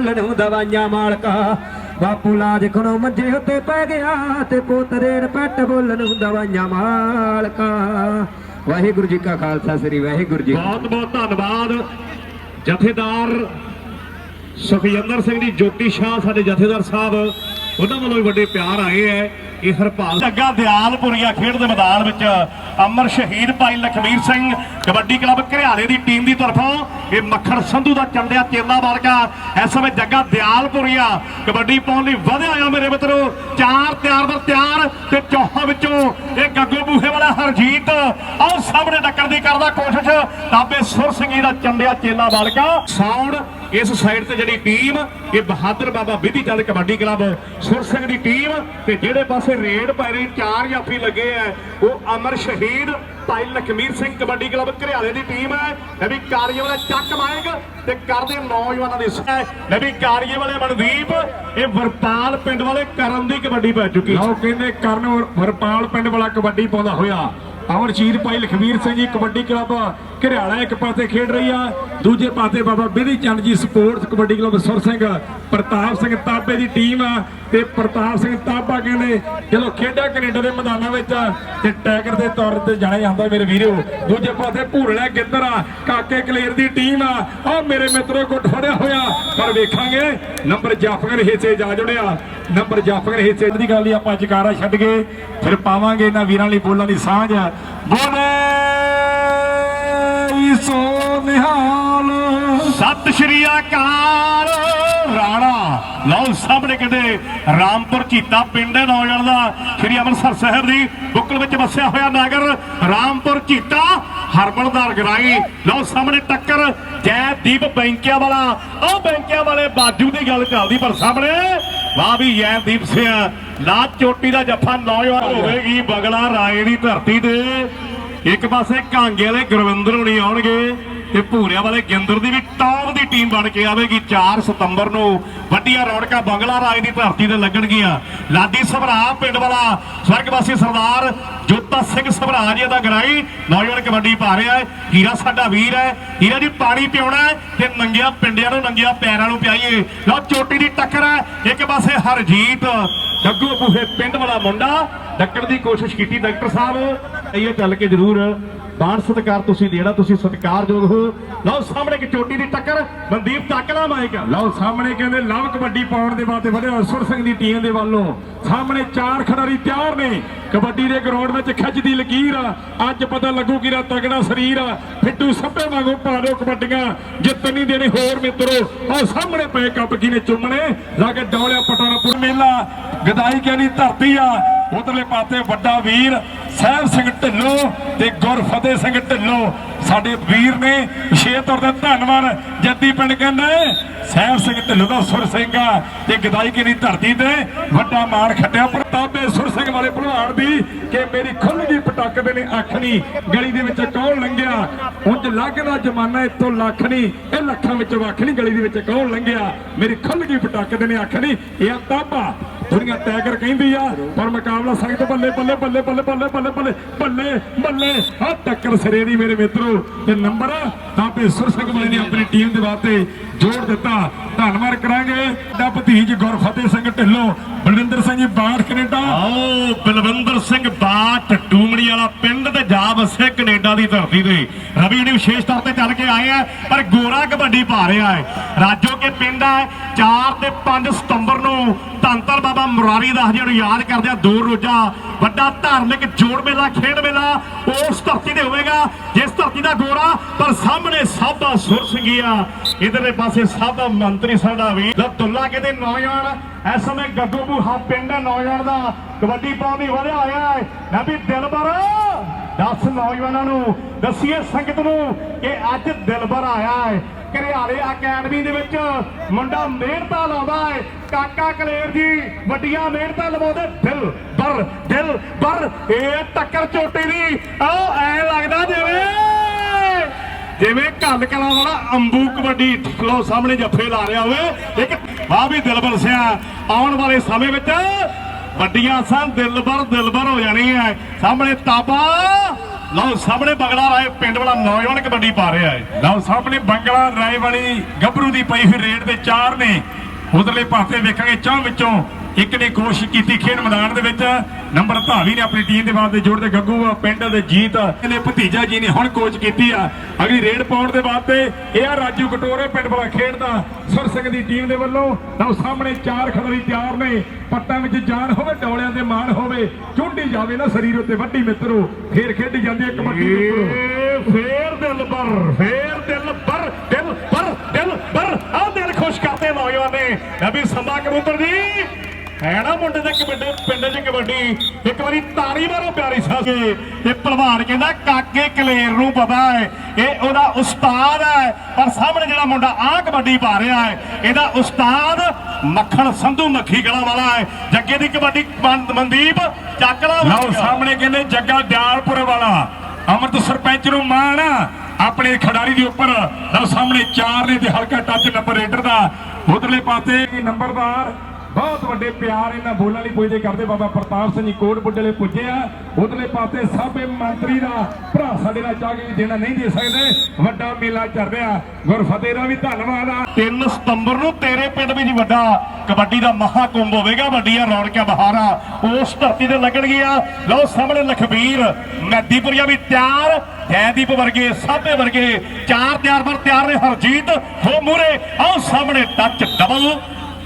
ਨੂੰ ਦਵਾਈਆਂ ਮਾਲਕਾ। ਬਾਪੂ ਲਾਜ ਖਣੋ ਮੰਜੇ ਉੱਤੇ ਪੈ ਗਿਆ ਤੇ ਪੋਤਰੇ ਪੱਟ ਬੁੱਲ ਨੂੰ ਦਵਾਈਆਂ ਮਾਲਕਾ। ਵਾਹਿਗੁਰੂ ਜੀ ਕਾ ਖਾਲਸਾ ਸ੍ਰੀ ਵਾਹਿਗੁਰੂ ਜੀ ਬਹੁਤ ਬਹੁਤ ਧੰਨਵਾਦ। ਜਥੇਦਾਰ ਸੁਖਜਿੰਦਰ ਸਿੰਘ ਜੀ ਜੋਤੀ ਸ਼ਾਹ ਸਾਡੇ ਜਥੇਦਾਰ ਸਾਹਿਬ। ਉਹਨਾਂ ਵੱਲੋਂ ਵੀ ਵੱਡੇ ਪਿਆਰ ਆਏ ਹੈ ਇਹ ਹਰਪਾਲ ਅੱਗਾ ਦਿਆਲਪੁਰੀਆ ਖੇਡ ਦੇ ਮੈਦਾਨ ਵਿੱਚ ਅਮਰ ਸ਼ਹੀਦ ਭਾਈ ਲਖਵੀਰ ਸਿੰਘ ਕਬੱਡੀ ਕਲੱਬ ਘਰਿਆਲੇ ਦੀ ਟੀਮ ਦੀ ਤਰਫੋਂ ਇਹ ਮੱਖਣ ਸੰਧੂ ਦਾ ਚੰਡਿਆ ਚੇਲਾ ਵਰਗਾ ਇਸ ਸਮੇਂ ਜੱਗਾ ਦਿਆਲਪੁਰੀਆ ਕਬੱਡੀ ਪਾਉਣ ਲਈ ਵਧਿਆ ਆ ਮੇਰੇ ਮਿੱਤਰੋ, ਚਾਰ ਤਿਆਰ ਬਰ ਤਿਆਰ ਤੇ ਚੌਹਾਂ ਵਿੱਚੋਂ ਇਹ ਗੱਗੋ ਬੂਹੇ ਵਾਲਾ ਹਰਜੀਤ ਆਹ ਸਾਹਮਣੇ ਟੱਕਰ ਦੀ ਕਰਦਾ ਕੋਸ਼ਿਸ਼, ਤਾਬੇ ਸੁਰ ਸਿੰਘ ਜੀ ਦਾ ਚੰਡਿਆ ਚੇਲਾ ਵਰਗਾ ਸਾਊਂਡ ਇਸ ਸਾਈਡ ਤੇ ਜਿਹੜੀ ਟੀਮ ਇਹ ਬਹਾਦਰ ਬਾਬਾ ਵਿਧੀ ਚੰਦ ਕਬੱਡੀ ਕਲੱਬ ਸੁਰ ਸਿੰਘ ਦੀ ਟੀਮ ਤੇ ਜਿਹੜੇ ਪਾਸੇ ਰੇਡ ਪੈ ਰਹੀ, ਚਾਰ ਜਾਫੀ ਲੱਗੇ ਆ, ਉਹ ਅਮਰ ਸ਼ਹੀਦ ਭਾਈ ਲਖਮੀਰ ਸਿੰਘ ਕਬੱਡੀ ਕਲੱਬ ਘਰਿਆਲੇ ਦੀ ਟੀਮ ਹੈ। ਇਹ ਵੀ ਕਾਰੀਏ ਵਾਲੇ ਚੱਕ ਮਾਇਕ ਤੇ ਕਰਦੇ ਨੌਜਵਾਨਾਂ ਦੀ ਸਹਿ ਇਹ ਵੀ ਕਾਰੀਏ ਵਾਲੇ ਮਨਦੀਪ, ਇਹ ਵਰਪਾਲ ਪਿੰਡ ਵਾਲੇ ਕਰਨ ਦੀ ਕਬੱਡੀ ਪੈ ਚੁੱਕੀ ਲਓ, ਕਹਿੰਦੇ ਕਰਨ ਵਰਪਾਲ ਪਿੰਡ ਵਾਲਾ ਕਬੱਡੀ ਪਾਉਂਦਾ ਹੋਇਆ। ਅਮਰਜੀਤ ਭਾਈ ਲਖਵੀਰ ਸਿੰਘ ਜੀ, ਕਬੱਡੀ ਕਲੱਬ ਘਰਿਆਲਾ ਇੱਕ ਪਾਸੇ ਖੇਡ ਰਹੀ ਆ। ਦੂਜੇ ਪਾਸੇ ਬਾਬਾ ਬਿਧੀ ਚੰਦ ਜੀ ਸਪੋਰਟਸ ਕਬੱਡੀ ਕਲੱਬ ਸੁਰ ਸਿੰਘ, ਪ੍ਰਤਾਪ ਸਿੰਘ ਤਾਬੇ ਦੀ ਟੀਮ ਆ। ਤੇ ਪ੍ਰਤਾਪ ਸਿੰਘ ਤਾਬਾ ਕਹਿੰਦੇ, ਜਦੋਂ ਖੇਡਾਂ ਕੈਨੇਡਾ ਦੇ ਮੈਦਾਨਾਂ ਵਿੱਚ ਤੇ ਟੈਗਰ ਦੇ ਤੌਰ ਤੇ ਜਾਣਿਆ ਜਾਂਦਾ ਮੇਰੇ ਵੀਰੋ, ਦੂਜੇ ਪਾਸੇ ਭੂਰਲਾ ਗਿੱਦਰ ਆ, ਕਾਕੇ ਕਲੇਰ ਦੀ ਟੀਮ ਆ। ਉਹ ਮੇਰੇ ਮਿੱਤਰੋ ਗੁੱਟ ਫੜਿਆ ਹੋਇਆ। ਪਰ ਵੇਖਾਂਗੇ, ਨੰਬਰ ਜਾਫਰ ਹਿੱਸੇ ਜਾ ਜੁੜਿਆ। ਨੰਬਰ ਜਾਫਰ ਹਿੱਸੇ ਦੀ ਗੱਲ ਹੀ ਆਪਾਂ ਜਕਾਰਾ ਛੱਡ ਕੇ ਫਿਰ ਪਾਵਾਂਗੇ ਇਹਨਾਂ ਵੀਰਾਂ ਲਈ ਬੋਲਾਂ ਦੀ ਸਾਂਝ। ਬੋਲੇ ਸੋ ਨਿਹਾਲ। ਸਤਿ ਸ਼੍ਰੀ ਅਕਾਲ, ਰਾਣਾ। ਲਓ ਸਾਹਮਣੇ ਕਹਿੰਦੇ, ਰਾਮਪੁਰ ਚੀਤਾ ਪਿੰਡ ਹੈ ਨੌਜਵਾਨ ਦਾ। ਸ਼੍ਰੀ ਅੰਮ੍ਰਿਤਸਰ ਸ਼ਹਿਰ ਦੀ ਬੁੱਕਲ ਵਿੱਚ ਵਸਿਆ ਹੋਇਆ ਨਗਰ, ਰਾਮਪੁਰ ਚੀਤਾ ਹਰਮਨਦਾਰ ਗਰਾਈ ਲਓ ਸਾਹਮਣੇ ਟੱਕਰ, ਜੈਦੀਪ ਬੈਂਕਿਆ ਵਾਲਾ। ਉਹ ਬੈਂਕਿਆ ਵਾਲੇ ਬਾਜੂ ਦੀ ਗੱਲ ਚੱਲਦੀ ਪਰ ਸਾਹਮਣੇ ਵਾਹ ਵੀ ਜੈਦੀਪ ਸਿੰਘ। ਲਾ ਚੋਟੀ ਦਾ ਜੱਫਾ ਨੌਜਵਾਨ ਹੋਵੇਗੀ ਬਗਲਾ ਰਾਏ ਦੀ ਧਰਤੀ ਤੇ। ਇੱਕ ਪਾਸੇ ਕਾਂਗੇ ਵਾਲੇ ਗੁਰਵਿੰਦਰ ਹੋਣੀ ਆਉਣਗੇ। ਤੇ ਭੂਰਿਆ ਵਾਲੇ ਗਿੰਦਰ ਦੀ ਵੀ ਟੌਪ ਦੀ ਟੀਮ ਬਣ ਕੇ ਆਵੇਗੀ 4 ਸਤੰਬਰ ਨੂੰ। ਵੱਡੀਆਂ ਰੌਣਕਾਂ ਬੰਗਲਾ ਰਾਜ ਦੀ ਧਰਤੀ ਤੇ ਲੱਗਣਗੀਆਂ। ਲਾਡੀ ਸਭਰਾ ਪਿੰਡ ਵਾਲਾ ਸਵਰਗਵਾਸੀ ਸਰਦਾਰ ਜੋਤਾ ਸਿੰਘ ਸਭਰਾ ਜੀ ਦਾ ਗਰਾਈ। ਨੌਜਵਾਨ ਕਬੱਡੀ ਪਾ ਰਿਹਾ ਹੈ। ਹੀਰਾ ਸਾਡਾ ਵੀਰ ਹੈ। ਹੀਰਾ ਜੀ ਪਾਣੀ ਪਿਉਣਾ ਤੇ ਨੰਗਿਆ ਪਿੰਡਿਆਂ ਨੂੰ ਨੰਗਿਆ ਪੈਰਾਂ ਨੂੰ ਪਿਆਈਏ। ਲਓ, ਚੋਟੀ ਦੀ ਟੱਕਰ ਹੈ। ਇੱਕ ਪਾਸੇ ਹਰਜੀਤ ਗੱਗੂ ਬੂਹੇ ਪਿੰਡ ਵਾਲਾ ਮੁੰਡਾ। ਡੱਕਣ ਦੀ ਕੋਸ਼ਿਸ਼ ਕੀਤੀ ਡਾਕਟਰ ਸਾਹਿਬ। ਇਹ ਚੱਲ ਕੇ ਜ਼ਰੂਰ ਬਾਣ ਸਤਕਾਰ ਤੁਸੀਂ ਦੇਣਾ, ਤੁਸੀਂ ਸਤਿਕਾਰਯੋਗ ਹੋ। ਲਓ ਸਾਹਮਣੇ ਇੱਕ ਚੋਟੀ ਦੀ ਟੱਕਰ, ਮਨਦੀਪ ਤੱਕਲਾ ਮਾਈਕ। ਲਓ ਸਾਹਮਣੇ ਕਹਿੰਦੇ ਲਵ ਕਬੱਡੀ ਪਾਉਣ ਦੇ ਵਾਸਤੇ ਵਧਿਆ ਸੁਰ ਸਿੰਘ ਦੀ ਟੀਮ ਦੇ ਵੱਲੋਂ। ਸਾਹਮਣੇ ਚਾਰ ਖਿਡਾਰੀ ਤਿਆਰ ਨੇ। ਕਬੱਡੀ ਦੇ ਗਰਾਊਂਡ ਵਿੱਚ ਖਿੱਚਦੀ ਲਕੀਰ ਆ। ਅੱਜ ਪਤਾ ਲੱਗੂ ਕਿਰਾ ਤਗੜਾ ਸਰੀਰ ਆ। ਫਿੱਟੂ ਸੱਪੇ ਵਾਂਗੂ ਪਾ ਕਬੱਡੀਆਂ। ਜਿੱਤ ਨਹੀਂ ਦੇਣੀ ਹੋਰ ਮਿੱਤਰੋ। ਆਹ ਸਾਹਮਣੇ ਪਏ ਕੱਪ ਕਿਨੇ ਚੁੰਮਣੇ? ਲਾ ਕੇ ਡੌਲਿਆ ਪਟਾਰਾਪੁਰ ਮੇਲਾ ਗਦਾਈ ਕਹਿੰਦੀ ਧਰਤੀ ਆ। ਉਧਰਲੇ ਪਾਸੇ ਵੱਡਾ ਵੀਰ ਸਾਹਿਬ ਸਿੰਘ ਢਿੱਲੋਂ ਤੇ ਗੁਰਫਤਿਹ ਸਿੰਘ ਢਿੱਲੋਂ। ਸਾਡੇ ਵੀਰ ਨੇ ਵਿਸ਼ੇਸ਼ ਤੌਰ ਤੇ ਧੰਨਵਾਦ ਜੱਦੀ ਪਿੰਡ ਕਹਿੰਦੇ ਸਾਹਿਬ ਸਿੰਘ ਢਿੱਲੋਂ ਦਾ ਸੁਰ ਸਿੰਘ ਤੇ ਗਦਾਈ ਦੀ ਧਰਤੀ ਤੇ ਵੱਡਾ ਮਾਣ ਖੱਟਿਆ। ਪ੍ਰਤਾਪੇ ਸੁਰ ਸਿੰਘ ਵਾਲੇ ਭਲਵਾਨ ਦੀ ਕਿ ਮੇਰੀ ਖੁੱਲ ਗਈ ਪਟਕ ਦੇ ਨੇ ਅੱਖ ਨਹੀਂ ਗਲੀ ਦੇ ਵਿੱਚ ਕੌਣ ਲੰਘਿਆ? ਉਂਝ ਲੱਗਦਾ ਜ਼ਮਾਨਾ ਇੱਥੋਂ ਲੱਖ ਨਹੀਂ ਇਹ ਲੱਖਾਂ ਵਿੱਚ ਵੱਖ ਨਹੀਂ ਗਲੀ ਦੇ ਵਿੱਚ ਕੌਣ ਲੰਘਿਆ? ਮੇਰੀ ਖੁੱਲ ਗਈ ਪਟਕ ਦੇ ਨੇ ਅੱਖ ਨਹੀਂ ਇਹ ਤਾਬਾ। ਦੁਨੀਆ ਟੈਗਰ ਕਹਿੰਦੀ ਆ। ਪਰ ਮੁਕਾਬਲਾ ਸੰਗਤ ਬੱਲੇ ਬੱਲੇ ਬੱਲੇ ਬੱਲੇ ਬੱਲੇ ਬੱਲੇ ਬੱਲੇ ਬੱਲੇ ਬੱਲੇ ਆ ਟੱਕਰ ਸਿਰੇ ਦੀ ਮੇਰੇ ਮਿੱਤਰੋ। ਤੇ ਨੰਬਰ ਤਾਂ ਸੁਰ ਸਿੰਘ ਵਾਲੇ ਨੇ ਆਪਣੀ ਟੀਮ ਦੇ ਵਾਸਤੇ ਜੋੜ ਦਿੱਤਾ। ਧੰਨਵਾਦ ਕਰਾਂਗੇ। ਦਾ ਭਤੀਜ ਗੁਰਫਤਿਹ ਸਿੰਘ ਢਿੱਲੋਂ, ਬਲਵਿੰਦਰ ਸਿੰਘ ਜੀ ਕੈਨੇਡਾ। ਆਓ, ਬਲਵਿੰਦਰ ਸਿੰਘ ਬਾਟ ਟੂਮੜੀ ਵਾਲਾ ਪਿੰਡ ਤੇ ਜਾ ਵਸੇ ਕੈਨੇਡਾ ਦੀ ਧਰਤੀ ਤੇ। ਰਵੀ ਨੇ ਵਿਸ਼ੇਸ਼ ਤੌਰ ਤੇ ਚੱਲ ਕੇ ਆਏ ਆ, ਪਰ ਗੋਰਾ ਕਬੱਡੀ ਪਾ ਰਿਹਾ ਹੈ। ਰਾਜੋ ਕੇ ਪਿੰਡ ਹੈ 4 ਤੇ 5 ਸਤੰਬਰ ਨੂੰ ਧੰਨ ਧੰਨ ਬਾਬਾ ਮੁਰਾਰੀ ਦਾਸ ਜੀ ਨੂੰ ਯਾਦ ਕਰਦੇ ਆ, ਦੋ ਰੋਜ਼ਾ ਵੱਡਾ ਧਾਰਮਿਕ ਜੋੜ ਮੇਲਾ, ਖੇਡ ਮੇਲਾ ਉਸ ਧਰਤੀ ਤੇ ਹੋਵੇਗਾ, ਜਿਸ ਧਰਤੀ ਦਾ ਗੋਰਾ, ਪਰ ਸਾਹਮਣੇ ਸਾਬਾ ਸੁਰ ਸਿੰਘੀਆ। ਇਧਰਲੇ ਪਾਸੇ ਸਾਬਾ ਮੰਤਰੀ ਸਾਡਾ ਵੀ। ਲਤੁੱਲਾ ਕਹਿੰਦੇ ਨੌਜਵਾਨ, ਇਸ ਸਮੇਂ ਗੱਗੂ ਬੂਹਾ ਪਿੰਡ ਨੌਜਵਾਨ ਦਾ। ਕਬੱਡੀ ਪਾਉਣ ਦੀ ਵਧਿਆ ਹੋਇਆ ਹੈ। ਮੈਂ ਵੀ ਦਿਲਬਰ ਦੱਸ ਨੌਜਵਾਨਾਂ ਨੂੰ, ਦੱਸੀਏ ਸੰਗਤ ਨੂੰ ਕਿ ਅੱਜ ਦਿਲਬਰ ਆਇਆ ਹੈ। ਘਰਿਆਲੇ ਅਕੈਡਮੀ ਦੇ ਵਿੱਚ ਮੁੰਡਾ ਮਿਹਨਤਾਂ ਲਾਉਂਦਾ ਹੈ। ਕਾਕਾ ਕਲੇਰ ਜੀ, ਵੱਡੀਆਂ ਮਿਹਨਤਾਂ ਲਵਾਉਂਦੇ। ਦਿਲ ਬਰ ਦਿਲ ਬਰ ਇਹ ਟੱਕਰ ਚੋਟੀ ਦੀ, ਆਹ ਐ ਲੱਗਦਾ ਜਿਵੇਂ ਜਿਵੇਂ ਘੱਲ ਕਲਾ ਵਾਲਾ ਅੰਬੂ ਕਬੱਡੀ ਲੋ ਸਾਹਮਣੇ ਜੱਫੇ ਲਾ ਰਿਹਾ ਹੋਵੇ। ਇੱਕ ਵਾਹ ਵੀ ਦਿਲਬਰ ਸਿਆ ਆਉਣ ਵਾਲੇ ਸਮੇਂ ਵਿੱਚ ਵੱਡੀਆਂ ਸਾਂ ਦਿਲਬਰ ਦਿਲਬਰ ਹੋ ਜਾਣੀ ਹੈ। ਸਾਹਮਣੇ ਤਾਬਾ। ਲਓ ਸਾਹਮਣੇ ਬੰਗਲਾ ਰਾਏ ਪਿੰਡ ਵਾਲਾ ਨੌਜਵਾਨ ਕਬੱਡੀ ਪਾ ਰਿਹਾ ਹੈ। ਲਓ ਸਾਹਮਣੇ ਬੰਗਲਾ ਰਾਏ ਵਾਲੀ ਗੱਭਰੂ ਦੀ ਪਈ ਹੋਈ ਰੇਡ ਦੇ ਚਾਰ ਨੇ। ਉਧਰਲੇ ਪਾਸੇ ਵੇਖਾਂਗੇ ਚਾਹ ਵਿੱਚੋਂ ਇੱਕ ਨੇ ਕੋਸ਼ਿਸ਼ ਕੀਤੀ ਖੇਡ ਮੈਦਾਨ ਦੇ ਵਿੱਚ। ਨੰਬਰ ਧਾਵੀ ਨੇ ਆਪਣੀ ਟੀਮ ਦੇ ਵਾਸਤੇ ਜੋੜਦੇ ਗੱਗੂ ਪਿੰਡ ਦੇ ਜੀਤ ਇਹਨੇ ਭਤੀਜਾ ਜੀ ਨੇ ਹੁਣ ਕੋਚ ਕੀਤੀ ਆ। ਅਗਲੀ ਰੇਡ ਪਾਉਣ ਦੇ ਵਾਸਤੇ ਇਹ ਆ ਰਾਜੂ ਕਟੋਰੇ ਪਿੰਡ ਵਾਲਾ ਖੇਡਦਾ ਸੁਰ ਸਿੰਘ ਦੀ ਟੀਮ ਦੇ ਵੱਲੋਂ ਲਓ ਸਾਹਮਣੇ ਚਾਰ ਖਿਡਾਰੀ ਤਿਆਰ ਨੇ। ਪੱਟਾਂ ਵਿੱਚ ਜਾਨ ਹੋਵੇ, ਡੋਲਿਆਂ ਦੇ ਮਾਣ ਹੋਵੇ, ਚੁੰਡੀ ਜਾਵੇ ਨਾ ਸਰੀਰ ਉੱਤੇ। ਵੱਡੀ ਮਿੱਤਰੋ, ਫੇਰ ਖੇਡੀ ਜਾਂਦੀ ਹੈ ਕਬੱਡੀ ਫੇਰ ਦਿਲ ਪਰ, ਫੇਰ ਦਿਲ ਪਰ ਦਿਲ ਪਰ ਦਿਲ ਪਰ। ਆ ਦਿਲ ਖੁਸ਼ ਕਰਦੇ ਨੌਜਵਾਨ। ਨੇ ਨਬੀ ਸੰਭਾ ਕਬੂਤਰ ਜੀ ਹੈ ਨਾ ਮੁੰਡੇ ਦੇ ਕਬੱਡੀ, ਪਿੰਡ 'ਚ ਕਬੱਡੀ। ਇੱਕ ਵਾਰੀ ਤਾੜੀ ਮਾਰੋ ਪਿਆਰੀ ਸਾਹ ਇਹ ਭਲਵਾਨ ਕਹਿੰਦਾ, ਕਾਕੇ ਕਲੇਰ ਨੂੰ ਪਤਾ ਹੈ, ਇਹ ਉਹਦਾ ਉਸਤਾਦ ਹੈ। ਪਰ ਸਾਹਮਣੇ ਜਿਹੜਾ ਮੁੰਡਾ ਆ ਕਬੱਡੀ ਪਾ ਰਿਹਾ ਹੈ, ਇਹਦਾ ਉਸਤਾਦ ਮੱਖਣ ਸੰਧੂ ਮੱਖੀ ਗਲਾ ਵਾਲਾ ਹੈ। ਜੱਗੇ ਦੀ ਕਬੱਡੀ ਮਨ- ਮਨਦੀਪ ਚੱਕਲਾ ਲਓ, ਸਾਹਮਣੇ ਕਹਿੰਦੇ, ਜੱਗਾ ਦਿਆਲਪੁਰ ਵਾਲਾ। ਅਮਰਤ ਸਰਪੰਚ ਨੂੰ ਮਾਣ ਆਪਣੇ ਖਿਡਾਰੀ ਦੇ ਉੱਪਰ। ਲਓ, ਸਾਹਮਣੇ ਚਾਰ ਨੇ ਤੇ ਹਲਕਾ ਟੱਚ ਨੰਬਰ ਰੇਡਰ ਦਾ। ਉਧਰਲੇ ਪਾਸੇ ਨੰਬਰਦਾਰ ਬਹੁਤ ਵੱਡੇ ਪਿਆਰ ਇਹਨਾਂ ਬੋਲਾਂ ਲਈ ਪੁੱਜਦੇ ਕਰਦੇ ਬਾਬਾ ਪ੍ਰਤਾਪ ਸਿੰਘ ਜੀ। ਕੋਟ ਬੁੱਢਲੇ ਪੁੱਜੇ ਆ। ਉਧਰਲੇ ਪਾਸੇ ਸਾਬੇ ਮੰਤਰੀ ਦਾ ਭਰਾ ਸਾਡੇ ਨਾਲ ਚਾਹ ਕੇ ਦੇਣਾ ਨਹੀਂ ਦੇ ਸਕਦੇ। ਵੱਡਾ ਮੇਲਾ ਚੱਲ ਰਿਹਾ। ਗੁਰਫਤਿਹ ਦਾ ਵੀ ਧੰਨਵਾਦ ਆ। 3 ਸਤੰਬਰ ਨੂੰ ਤੇਰੇ ਪਿੰਡ ਵਿੱਚ ਵੱਡਾ ਕਬੱਡੀ ਦਾ ਮਹਾਕੁੰਭ ਹੋਵੇਗਾ। ਵੱਡੀਆਂ ਰੌਣਕਾਂ ਬਹਾਰਾਂ ਉਸ ਧਰਤੀ ਤੇ ਲੱਗਣਗੀਆਂ। ਲਓ ਸਾਹਮਣੇ ਲਖਬੀਰ, ਮੈਦੀਪੁਰੀਆ ਵੀ ਤਿਆਰ। ਜੈਦੀਪ ਵਰਗੇ, ਸਾਬੇ ਵਰਗੇ ਚਾਰ ਤਿਆਰ ਪਰ ਤਿਆਰ ਨੇ ਹਰਜੀਤ। ਹੋ ਮੂਰੇ ਆਓ ਸਾਹਮਣੇ ਟੱਚ ਡਬਲ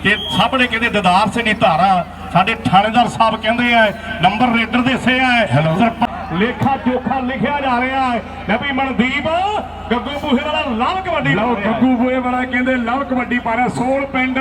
ਤੇ ਸਾਹਮਣੇ ਕਹਿੰਦੇ ਦਦਾਰ ਸਿੰਘ ਦੀ ਧਾਰਾ ਸਾਡੇ ਥਾਣੇਦਾਰ ਸਾਹਿਬ ਕਹਿੰਦੇ ਆ ਨੰਬਰ ਰੇਡਰ ਦੇ ਸੇ ਆ। ਲੇਖਾ ਜੋਖਾ ਲਿਖਿਆ ਜਾ ਰਿਹਾ ਹੈ। ਨਬੀ ਮਨਦੀਪ ਗੱਗੂ ਬੂਹੇ ਵਾਲਾ ਲਵ ਕਬੱਡੀ ਲਓ ਹੈ। ਗੱਗੂ ਬੋਏ ਵਾਲਾ ਕਹਿੰਦੇ ਲਵ ਕਬੱਡੀ ਪਾ ਰਿਹਾ। ਸੋਲ ਪਿੰਡ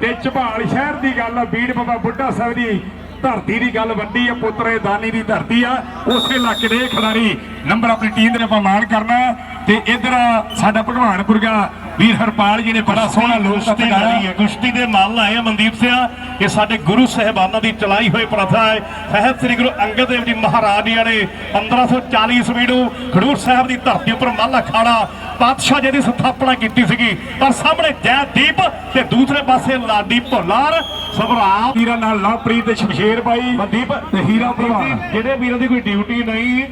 ਤੇ ਝਬਾਲ ਸ਼ਹਿਰ ਦੀ ਗੱਲ ਆ ਬੀੜ ਬਾਬਾ ਬੁੱਢਾ ਸਾਹਿਬ ਦੀ ਧਰਤੀ ਦੀ ਗੱਲ ਵੱਡੀ ਆ ਪੁੱਤਰੇ ਦਾਨੀ ਦੀ ਧਰਤੀ ਆ। ਉਸੇ ਇਲਾਕੇ ਦੇ ਖਿਡਾਰੀ ਨੰਬਰ ਆਪਣੀ ਟੀਮ ਦੇ ਆਪਾਂ ਮਾਣ ਕਰਨਾ ਤੇ ਇਧਰ ਸਾਡਾ ਭਗਵਾਨਪੁਰਗਾ ਵੀਰ ਹਰਪਾਲ ਜੀ ਨੇ ਬੜਾ ਸੋਹਣਾ ਲੋਕ ਲੜੀ ਹੈ ਕੁਸ਼ਤੀ ਦੇ ਮੱਲ ਆਏ ਆ ਮਨਦੀਪ ਸਿਆ ਇਹ ਸਾਡੇ ਗੁਰੂ ਸਾਹਿਬਾਨਾਂ ਦੀ ਚਲਾਈ ਹੋਈ ਪ੍ਰਥਾ ਹੈ। ਸਹਿਬ ਸ੍ਰੀ ਗੁਰੂ ਅੰਗਦ ਦੇਵ ਜੀ ਮਹਾਰਾਜ ਜੀ ਨੇ 1540 ਈਸਵੀ ਨੂੰ ਖਡੂਰ ਸਾਹਿਬ ਦੀ ਧਰਤੀ ਉੱਪਰ ਮੱਲ ਅਖਾੜਾ ਪਾਤਸ਼ਾਹ ਜੀ ਦੀ ਸਥਾਪਨਾ ਕੀਤੀ ਸੀਗੀ। ਪਰ ਸਾਹਮਣੇ ਜੈਦੀਪ ਤੇ ਦੂਸਰੇ ਪਾਸੇ ਲਾਡੀ ਭੁੱਲਾਰ ਸਭਰਾ ਵੀਰਾਂ ਨਾਲ ਲਵਪ੍ਰੀਤ ਤੇ ਸ਼ਮਸ਼ੇਰ ਬਾਈ ਮਨਦੀਪ ਤੇ ਹੀਰਾ ਭਲਵਾਨ ਜਿਹੜੇ ਵੀਰਾਂ ਦੀ ਕੋਈ ਡਿਊਟੀ ਨਹੀਂ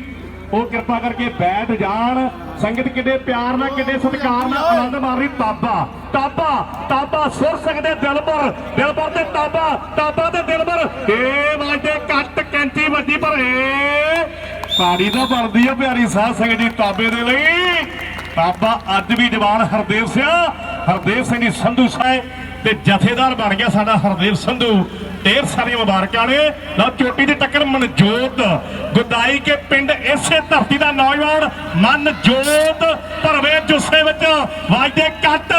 ਉਹ ਕਿਰਪਾ ਕਰਕੇ ਬੈਠ ਜਾਣ। ਸੰਗਤ ਕਿੱਡੇ ਪਿਆਰ ਨਾਲ, ਕਿੱਡੇ ਸਤਿਕਾਰ ਨਾਲ ਆਨੰਦ ਮਾਰ ਰਹੀ। ਤਾਬਾ ਤਾਬਾ ਤਾਬਾ, ਸੁਰ ਸਕਦੇ ਦਿਲਬਰ ਦਿਲਬਰ ਤੇ ਤਾਬਾ ਤਾਬਾ ਤੇ ਦਿਲਬਰ ਏ ਵਾਜੇ ਕੱਟ ਕੈਂਚੀ ਵੱਡੀ ਪਰ ਏ। ਸਾੜੀ ਤਾਂ ਬਣਦੀ ਆ ਪਿਆਰੀ ਸਾਧ ਸੰਗਤ ਜੀ ਤਾਬੇ ਦੇ ਲਈ। ਤਾਬਾ ਅੱਜ ਵੀ ਜਵਾਨ ਹਰਦੇਵ ਸਿੰਘ ਹਰਦੇਵ ਸਿੰਘ ਦੀ ਸੰਧੂ ਸਾਹਿਬ ਤੇ ਜਥੇਦਾਰ ਬਣ ਗਿਆ ਸਾਡਾ ਹਰਦੇਵ ਸੰਧੂ। ਢੇਰ ਸਾਰੀਆਂ ਮੁਬਾਰਕਾਂ ਨੇ। ਲਓ ਚੋਟੀ ਦੀ ਟੱਕਰ ਮਨਜੋਤ ਗੁਦਾਈ ਕੇ ਪਿੰਡ ਇਸੇ ਧਰਤੀ ਦਾ ਨੌਜਵਾਨ ਮਨਜੋਤ ਭਰਵੇ ਜੁੱਸੇ ਵਿੱਚ ਵਾਜਦੇ ਕੱਟ।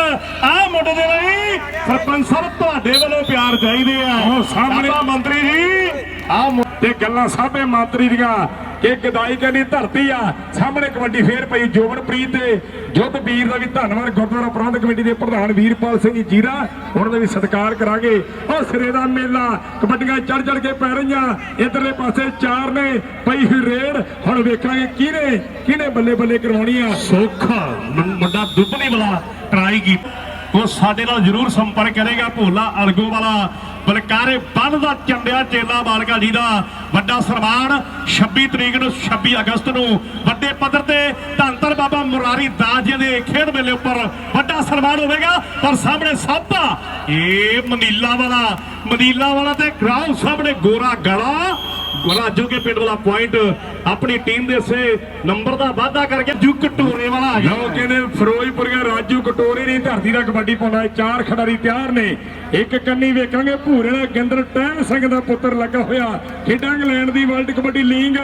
ਆ ਮੁੰਡੇ ਦੇ ਲਈ ਸਰਪੰਚ ਸਾਹਿਬ ਤੁਹਾਡੇ ਵੱਲੋਂ ਪਿਆਰ ਚਾਹੀਦੇ ਆ। ਉਹ ਸਾਹਮਣੇ- ਮੰਤਰੀ ਜੀ ਆ ਤੇ ਗੱਲਾਂ ਸਾਬੇ ਮਾਤਰੀ ਦੀਆਂ ਕਿ ਗਦਾਈ ਕਰਨੀ ਧਰਤੀ ਆ ਸਾਹਮਣੇ ਕਬੱਡੀ ਫੇਰ ਪਈ ਜੋਬਨਪ੍ਰੀਤ ਤੇ। ਜੁੱਧ ਵੀਰ ਦਾ ਵੀ ਧੰਨਵਾਦ ਗੁਰਦੁਆਰਾ ਪ੍ਰਬੰਧਕ ਕਮੇਟੀ ਦੇ ਪ੍ਰਧਾਨ ਵੀਰਪਾਲ ਸਿੰਘ ਜੀਰਾ ਉਹਨਾਂ ਦਾ ਵੀ ਸਤਿਕਾਰ ਕਰਾਂਗੇ। ਉਹ ਸਿਰੇ ਦਾ ਮੇਲਾ ਕਬੱਡੀਆਂ ਚੜ ਚੜ ਕੇ ਪੈ ਰਹੀਆਂ। ਇਧਰਲੇ ਪਾਸੇ ਚਾਰ ਨੇ ਪਈ ਹੋਈ ਰੇਡ। ਹੁਣ ਵੇਖਾਂਗੇ ਕਿਹਨੇ ਕਿਹਨੇ ਬੱਲੇ ਬੱਲੇ ਕਰਵਾਉਣੀ ਆ। ਸੁੱਖ ਮੁੰ- ਮੁੰਡਾ ਦੁੱਧਣੀ ਵਾਲਾ ਟਰਾਈ ਕੀ ਉਹ ਸਾਡੇ ਨਾਲ ਜਰੂਰ ਸੰਪਰਕ ਕਰੇਗਾ ਭੋਲਾ ਅਲਗੋ ਵਾਲਾ ਬਲਕਾਰੇ ਬੰਨ ਦਾ ਚੰਡਿਆ ਚੇਲਾ ਬਾਲਕਾ ਜੀ ਦਾ। ਵੱਡਾ ਸਨਮਾਨ 26 ਤਰੀਕ ਨੂੰ 26 ਅਗਸਤ ਨੂੰ ਵੱਡੇ ਪੱਧਰ ਤੇ ਧੰਤਰ ਬਾਬਾ ਮੁਰਾਰੀ ਦਾਸ ਜੀ ਦੇ ਖੇਡ ਮੇਲੇ ਉੱਪਰ ਵੱਡਾ ਸਨਮਾਨ ਹੋਵੇਗਾ। ਪਰ ਸਾਹਮਣੇ ਸਾਬਾ ਇਹ ਮਨੀਲਾ ਵਾਲਾ ਮਨੀਲਾ ਵਾਲਾ ਤੇ ਗਰਾਊਂਡ ਸਾਹਮਣੇ ਗੋਰਾ ਗਲਾ। ਰਾਜੂ ਕੇ ਪਿੰਡ ਵਾਲਾ ਪੁਆਇੰਟ ਆਪਣੀ ਟੀਮ ਦੇ ਸੇ ਨੰਬਰ ਦਾ ਵਾਅਦਾ ਕਰਕੇ ਜੂ ਕਟੋਰੇ ਵਾਲਾ ਆ ਗਿਆ। ਲਓ ਕਹਿੰਦੇ ਫਿਰੋਜ਼ਪੁਰੀਆ ਰਾਜੂ ਕਟੋਰੀ ਨਹੀਂ ਧਰਤੀ ਦਾ ਕਬੱਡੀ ਪਾਉਂਦਾ ਹੈ। ਚਾਰ ਖਿਡਾਰੀ ਤਿਆਰ ਨੇ। ਇੱਕ ਕੰਨੀ ਵੇਖਾਂਗੇ। ਭੂਰੇ ਦਾ ਗਿੰਦਰ ਟਹਿਲ ਸਿੰਘ ਦਾ ਪੁੱਤਰ ਲੱਗਾ ਹੋਇਆ। ਖੇਡਾਂ ਇੰਗਲੈਂਡ ਦੀ ਵਰਲਡ ਕਬੱਡੀ ਲੀਗ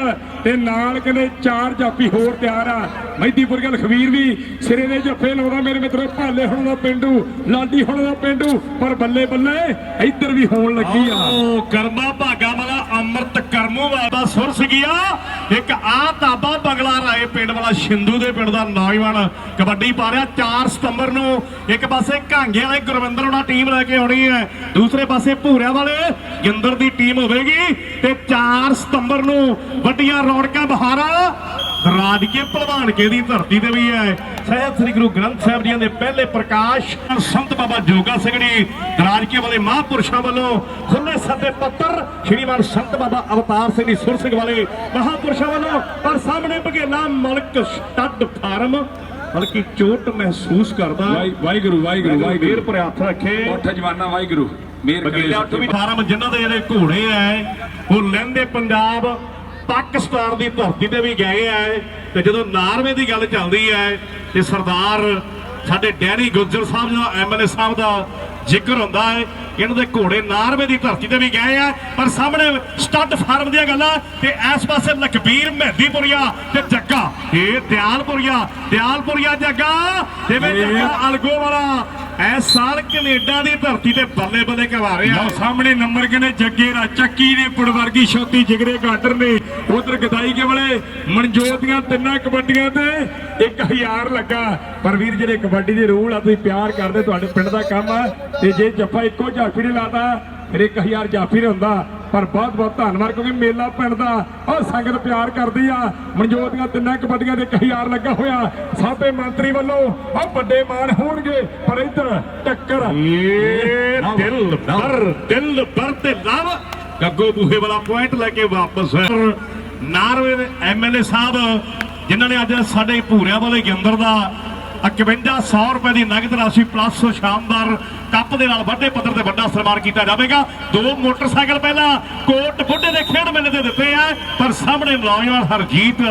ਤੇ ਨਾਲ ਕਹਿੰਦੇ ਚਾਰ ਜਾਫੀ ਹੋਰ ਤਿਆਰ ਆ। ਮਹਿਦੀਪੁਰੀਆ ਲਖਵੀਰ ਵੀ ਸਿਰੇ ਦੇ ਜੱਫੇ ਲਾਉਂਦਾ। ਮੇਰੇ ਮਿੱਤਰੋ ਭਾਲੇ ਹੁਣ ਦਾ ਪਿੰਡੂ ਲਾਡੀ ਹੁਣ ਦਾ ਪਿੰਡੂ ਪਰ ਬੱਲੇ ਬੱਲੇ ਇੱਧਰ ਵੀ ਹੋਣ ਲੱਗੀ ਆ। ਕਰਮਾ ਭਾਗਾ ਵਾਲਾ ਅੰਮ੍ਰਿਤ ਕਰਮੂ ਵਾਲਾ ਸੁਰ ਸੀਗੀਆ ਇੱਕ ਆ ਤਾਬਾ ਬਗਲਾ ਰਾਏ ਪਿੰਡ ਵਾਲਾ ਸ਼ਿੰਦੂ ਦੇ ਪਿੰਡ ਦਾ ਨੌਜਵਾਨ ਕਬੱਡੀ ਪਾ ਰਿਹਾ। 4 ਸਤੰਬਰ ਨੂੰ ਇੱਕ ਪਾਸੇ ਘਾਂਗੇ ਵਾਲੇ ਗੁਰਵਿੰਦਰ ਉਹਨਾਂ ਟੀਮ ਲੈ ਕੇ ਆਉਣੀ ਹੈ। ਦੂਸਰੇ ਪਾਸੇ ਭੂਰਿਆ ਵਾਲੇ ਗਿੰਦਰ ਦੀ ਟੀਮ ਹੋਵੇਗੀ ਤੇ 4 ਸਤੰਬਰ ਨੂੰ ਵੱਡੀਆਂ ਰੌਣਕਾਂ ਬਹਾਰਾਂ ਰਾਜ ਕੇ ਭਲਵਾਨਕੇ ਦੀ ਧਰਤੀ ਤੇ ਵੀ ਹੈ? ਸਹਿਬ ਸ੍ਰੀ ਗੁਰੂ ਗ੍ਰੰਥ ਸਾਹਿਬ ਜੀ ਦੇ ਪਹਿਲੇ ਪ੍ਰਕਾਸ਼ ਸੰਤ ਬਾਬਾ ਜੋਗਾ ਸਿੰਘ ਜੀ ਦਰਾਜ ਬੈਂਕੇ ਵਾਲੇ ਮਹਾਂਪੁਰਸ਼ਾਂ ਵੱਲੋਂ ਖੁੱਲੇ ਸੱਦੇ ਪੱਤਰ ਸ਼੍ਰੀਮਾਨ ਸੰਤ ਬਾਬਾ ਅਵਤਾਰ ਸਿੰਘ ਜੀ ਸੁਰ ਸਿੰਘ ਵਾਲੇ ਮਹਾਂਪੁਰਸ਼ਾਂ ਵੱਲੋਂ। ਪਰ ਸਾਹਮਣੇ ਬਘੇਲਾ ਮਲਕ ਸਟੱਡ ਫਾਰਮ ਬਲਕਿ ਚੋਟ ਮਹਿਸੂਸ ਕਰਦਾ। ਵਾਹਿ- ਵਾਹਿਗੁਰੂ ਵਾਹਿਗੁਰੂ ਮੇਰ ਵਾਹਿਗੁਰੂ। ਪਰ ਹੱਥ ਰੱਖੇ। ਉੱਠ ਜਵਾਨਾ ਵਾਹਿਗੁਰੂ। ਮੇਰ ਕਰੇ ਬਗੇਲਾ ਵੀ ਫਾਰਮ ਜਿਨ੍ਹਾਂ ਦੇ ਜਿਹੜੇ ਘੋੜੇ ਆ ਉਹ ਲਹਿੰਦੇ ਪੰਜਾਬ ਪਾਕਿਸਤਾਨ ਦੀ ਧਰਤੀ ਤੇ ਵੀ ਗਏ ਆ ਤੇ ਜਦੋਂ ਨਾਰਵੇ ਦੀ ਗੱਲ ਚੱਲਦੀ ਹੈ ਤੇ ਸਰਦਾਰ ਸਾਡੇ ਡੈਨੀ ਗੁੱਜਰ ਸਾਹਿਬ ਦਾ ਐਮਐਲਏ ਸਾਹਿਬ ਦਾ ਜ਼ਿਕਰ ਹੁੰਦਾ ਹੈ ਇਹਨਾਂ ਦੇ ਘੋੜੇ ਨਾਰਵੇ ਦੀ ਧਰਤੀ ਤੇ ਵੀ ਗਏ ਆ ਪਰ ਸਾਹਮਣੇ ਸਟੱਡ ਫਾਰਮ ਦੀਆਂ ਗੱਲਾਂ ਤੇ ਇਸ ਪਾਸੇ ਲਖਬੀਰ ਮਹਿਦੀਪੁਰੀਆ ਤੇ ਜੱਗਾ। ਇਹ ਦਿਆਲਪੁਰੀਆ ਦਿਆਲਪੁਰੀਆ ਜੱਗਾ ਜਿਵੇਂ ਜੱਗਾ ਅਲਗੋ ਵਾਲਾ ਇਸ ਸਾਲ ਕੈਨੇਡਾ ਦੀ ਧਰਤੀ ਤੇ ਬੱਲੇ ਬੱਲੇ ਕਰਵਾ ਰਿਹਾ ਲਓ ਸਾਹਮਣੇ ਨੰਬਰ ਕਿਨੇ ਜੱਗੇ ਦਾ ਚੱਕੀ ਨੇ, ਪੁੜ ਵਰਗੀ ਜਿਗਰੇ ਗਾਡਰ ਨੇ। ਉਧਰ ਗਦਾਈ ਕੇ ਵਾਲੇ ਮਨਜੋਤ ਦੀਆਂ ਤਿੰਨਾਂ ਕਬੱਡੀਆਂ ਤੇ 1000 ਲੱਗਾ। ਪਰ ਵੀਰ ਜਿਹੜੇ ਕਬੱਡੀ ਦੇ ਰੂਲ ਆ, ਤੁਸੀਂ ਪਿਆਰ ਕਰਦੇ, ਤੁਹਾਡੇ ਪਿੰਡ ਦਾ ਕੰਮ ਆ। ਤੇ ਜੇ ਜੱਫਾ ਇੱਕੋ ਜਾਫੀ ਨੇ ਲਾਤਾ, ਫਿਰ 1000 ਜਾਫੀ ਨੇ ਹੁੰਦਾ। ਪਰ ਬਹੁਤ ਬਹੁਤ ਧੰਨਵਾਦ ਕਿਉਂਕਿ ਮੇਲਾ ਪਿੰਡ ਦਾ ਉਹ ਸੰਗਤ ਪਿਆਰ ਕਰਦੀ ਆ। ਮਨਜੋਤ ਦੀਆਂ ਤਿੰਨਾਂ ਕਬੱਡੀਆਂ ਤੇ 1000 ਲੱਗਾ ਹੋਇਆ। ਸਾਬੇ ਮੰਤਰੀ ਵੱਲੋਂ ਉਹ ਵੱਡੇ ਮਾਣ ਹੋਣਗੇ ਪਰ ਇੱਧਰ ਟੱਕਰ। ਇਹ ਦਿਲ ਬਰ ਦਿਲ ਬਰ ਤੇ ਲਵ। ਗੱਗੋ ਬੂਹੇ ਵਾਲਾ ਪੁਆਇੰਟ ਲੈ ਕੇ ਵਾਪਸ। ਨਾਰਵੇ ਦੇ ਐਮਐਲਏ ਸਾਹਿਬ ਜਿਨ੍ਹਾਂ ਨੇ ਅੱਜ ਸਾਡੇ ਭੂਰਿਆਂ ਵਾਲੇ ਕੇਂਦਰ ਦਾ 5100 ਰੁਪਏ ਦੀ ਨਗਦ ਰਾਸ਼ੀ ਪਲੱਸ ਸ਼ਾਨਦਾਰ ਕੱਪ ਦੇ ਨਾਲ ਵੱਡੇ ਪੱਧਰ ਤੇ ਵੱਡਾ ਸਨਮਾਨ ਕੀਤਾ ਜਾਵੇਗਾ। ਦੋ ਮੋਟਰਸਾਈਕਲ ਪਹਿਲਾਂ ਕੋਟ ਬੁੱਢੇ ਦੇ ਖੇਡ ਮੇਲੇ ਦੇ ਦਿੱਤੇ ਆ, ਪਰ ਸਾਹਮਣੇ ਨੌਜਵਾਨ ਹਰਜੀਤ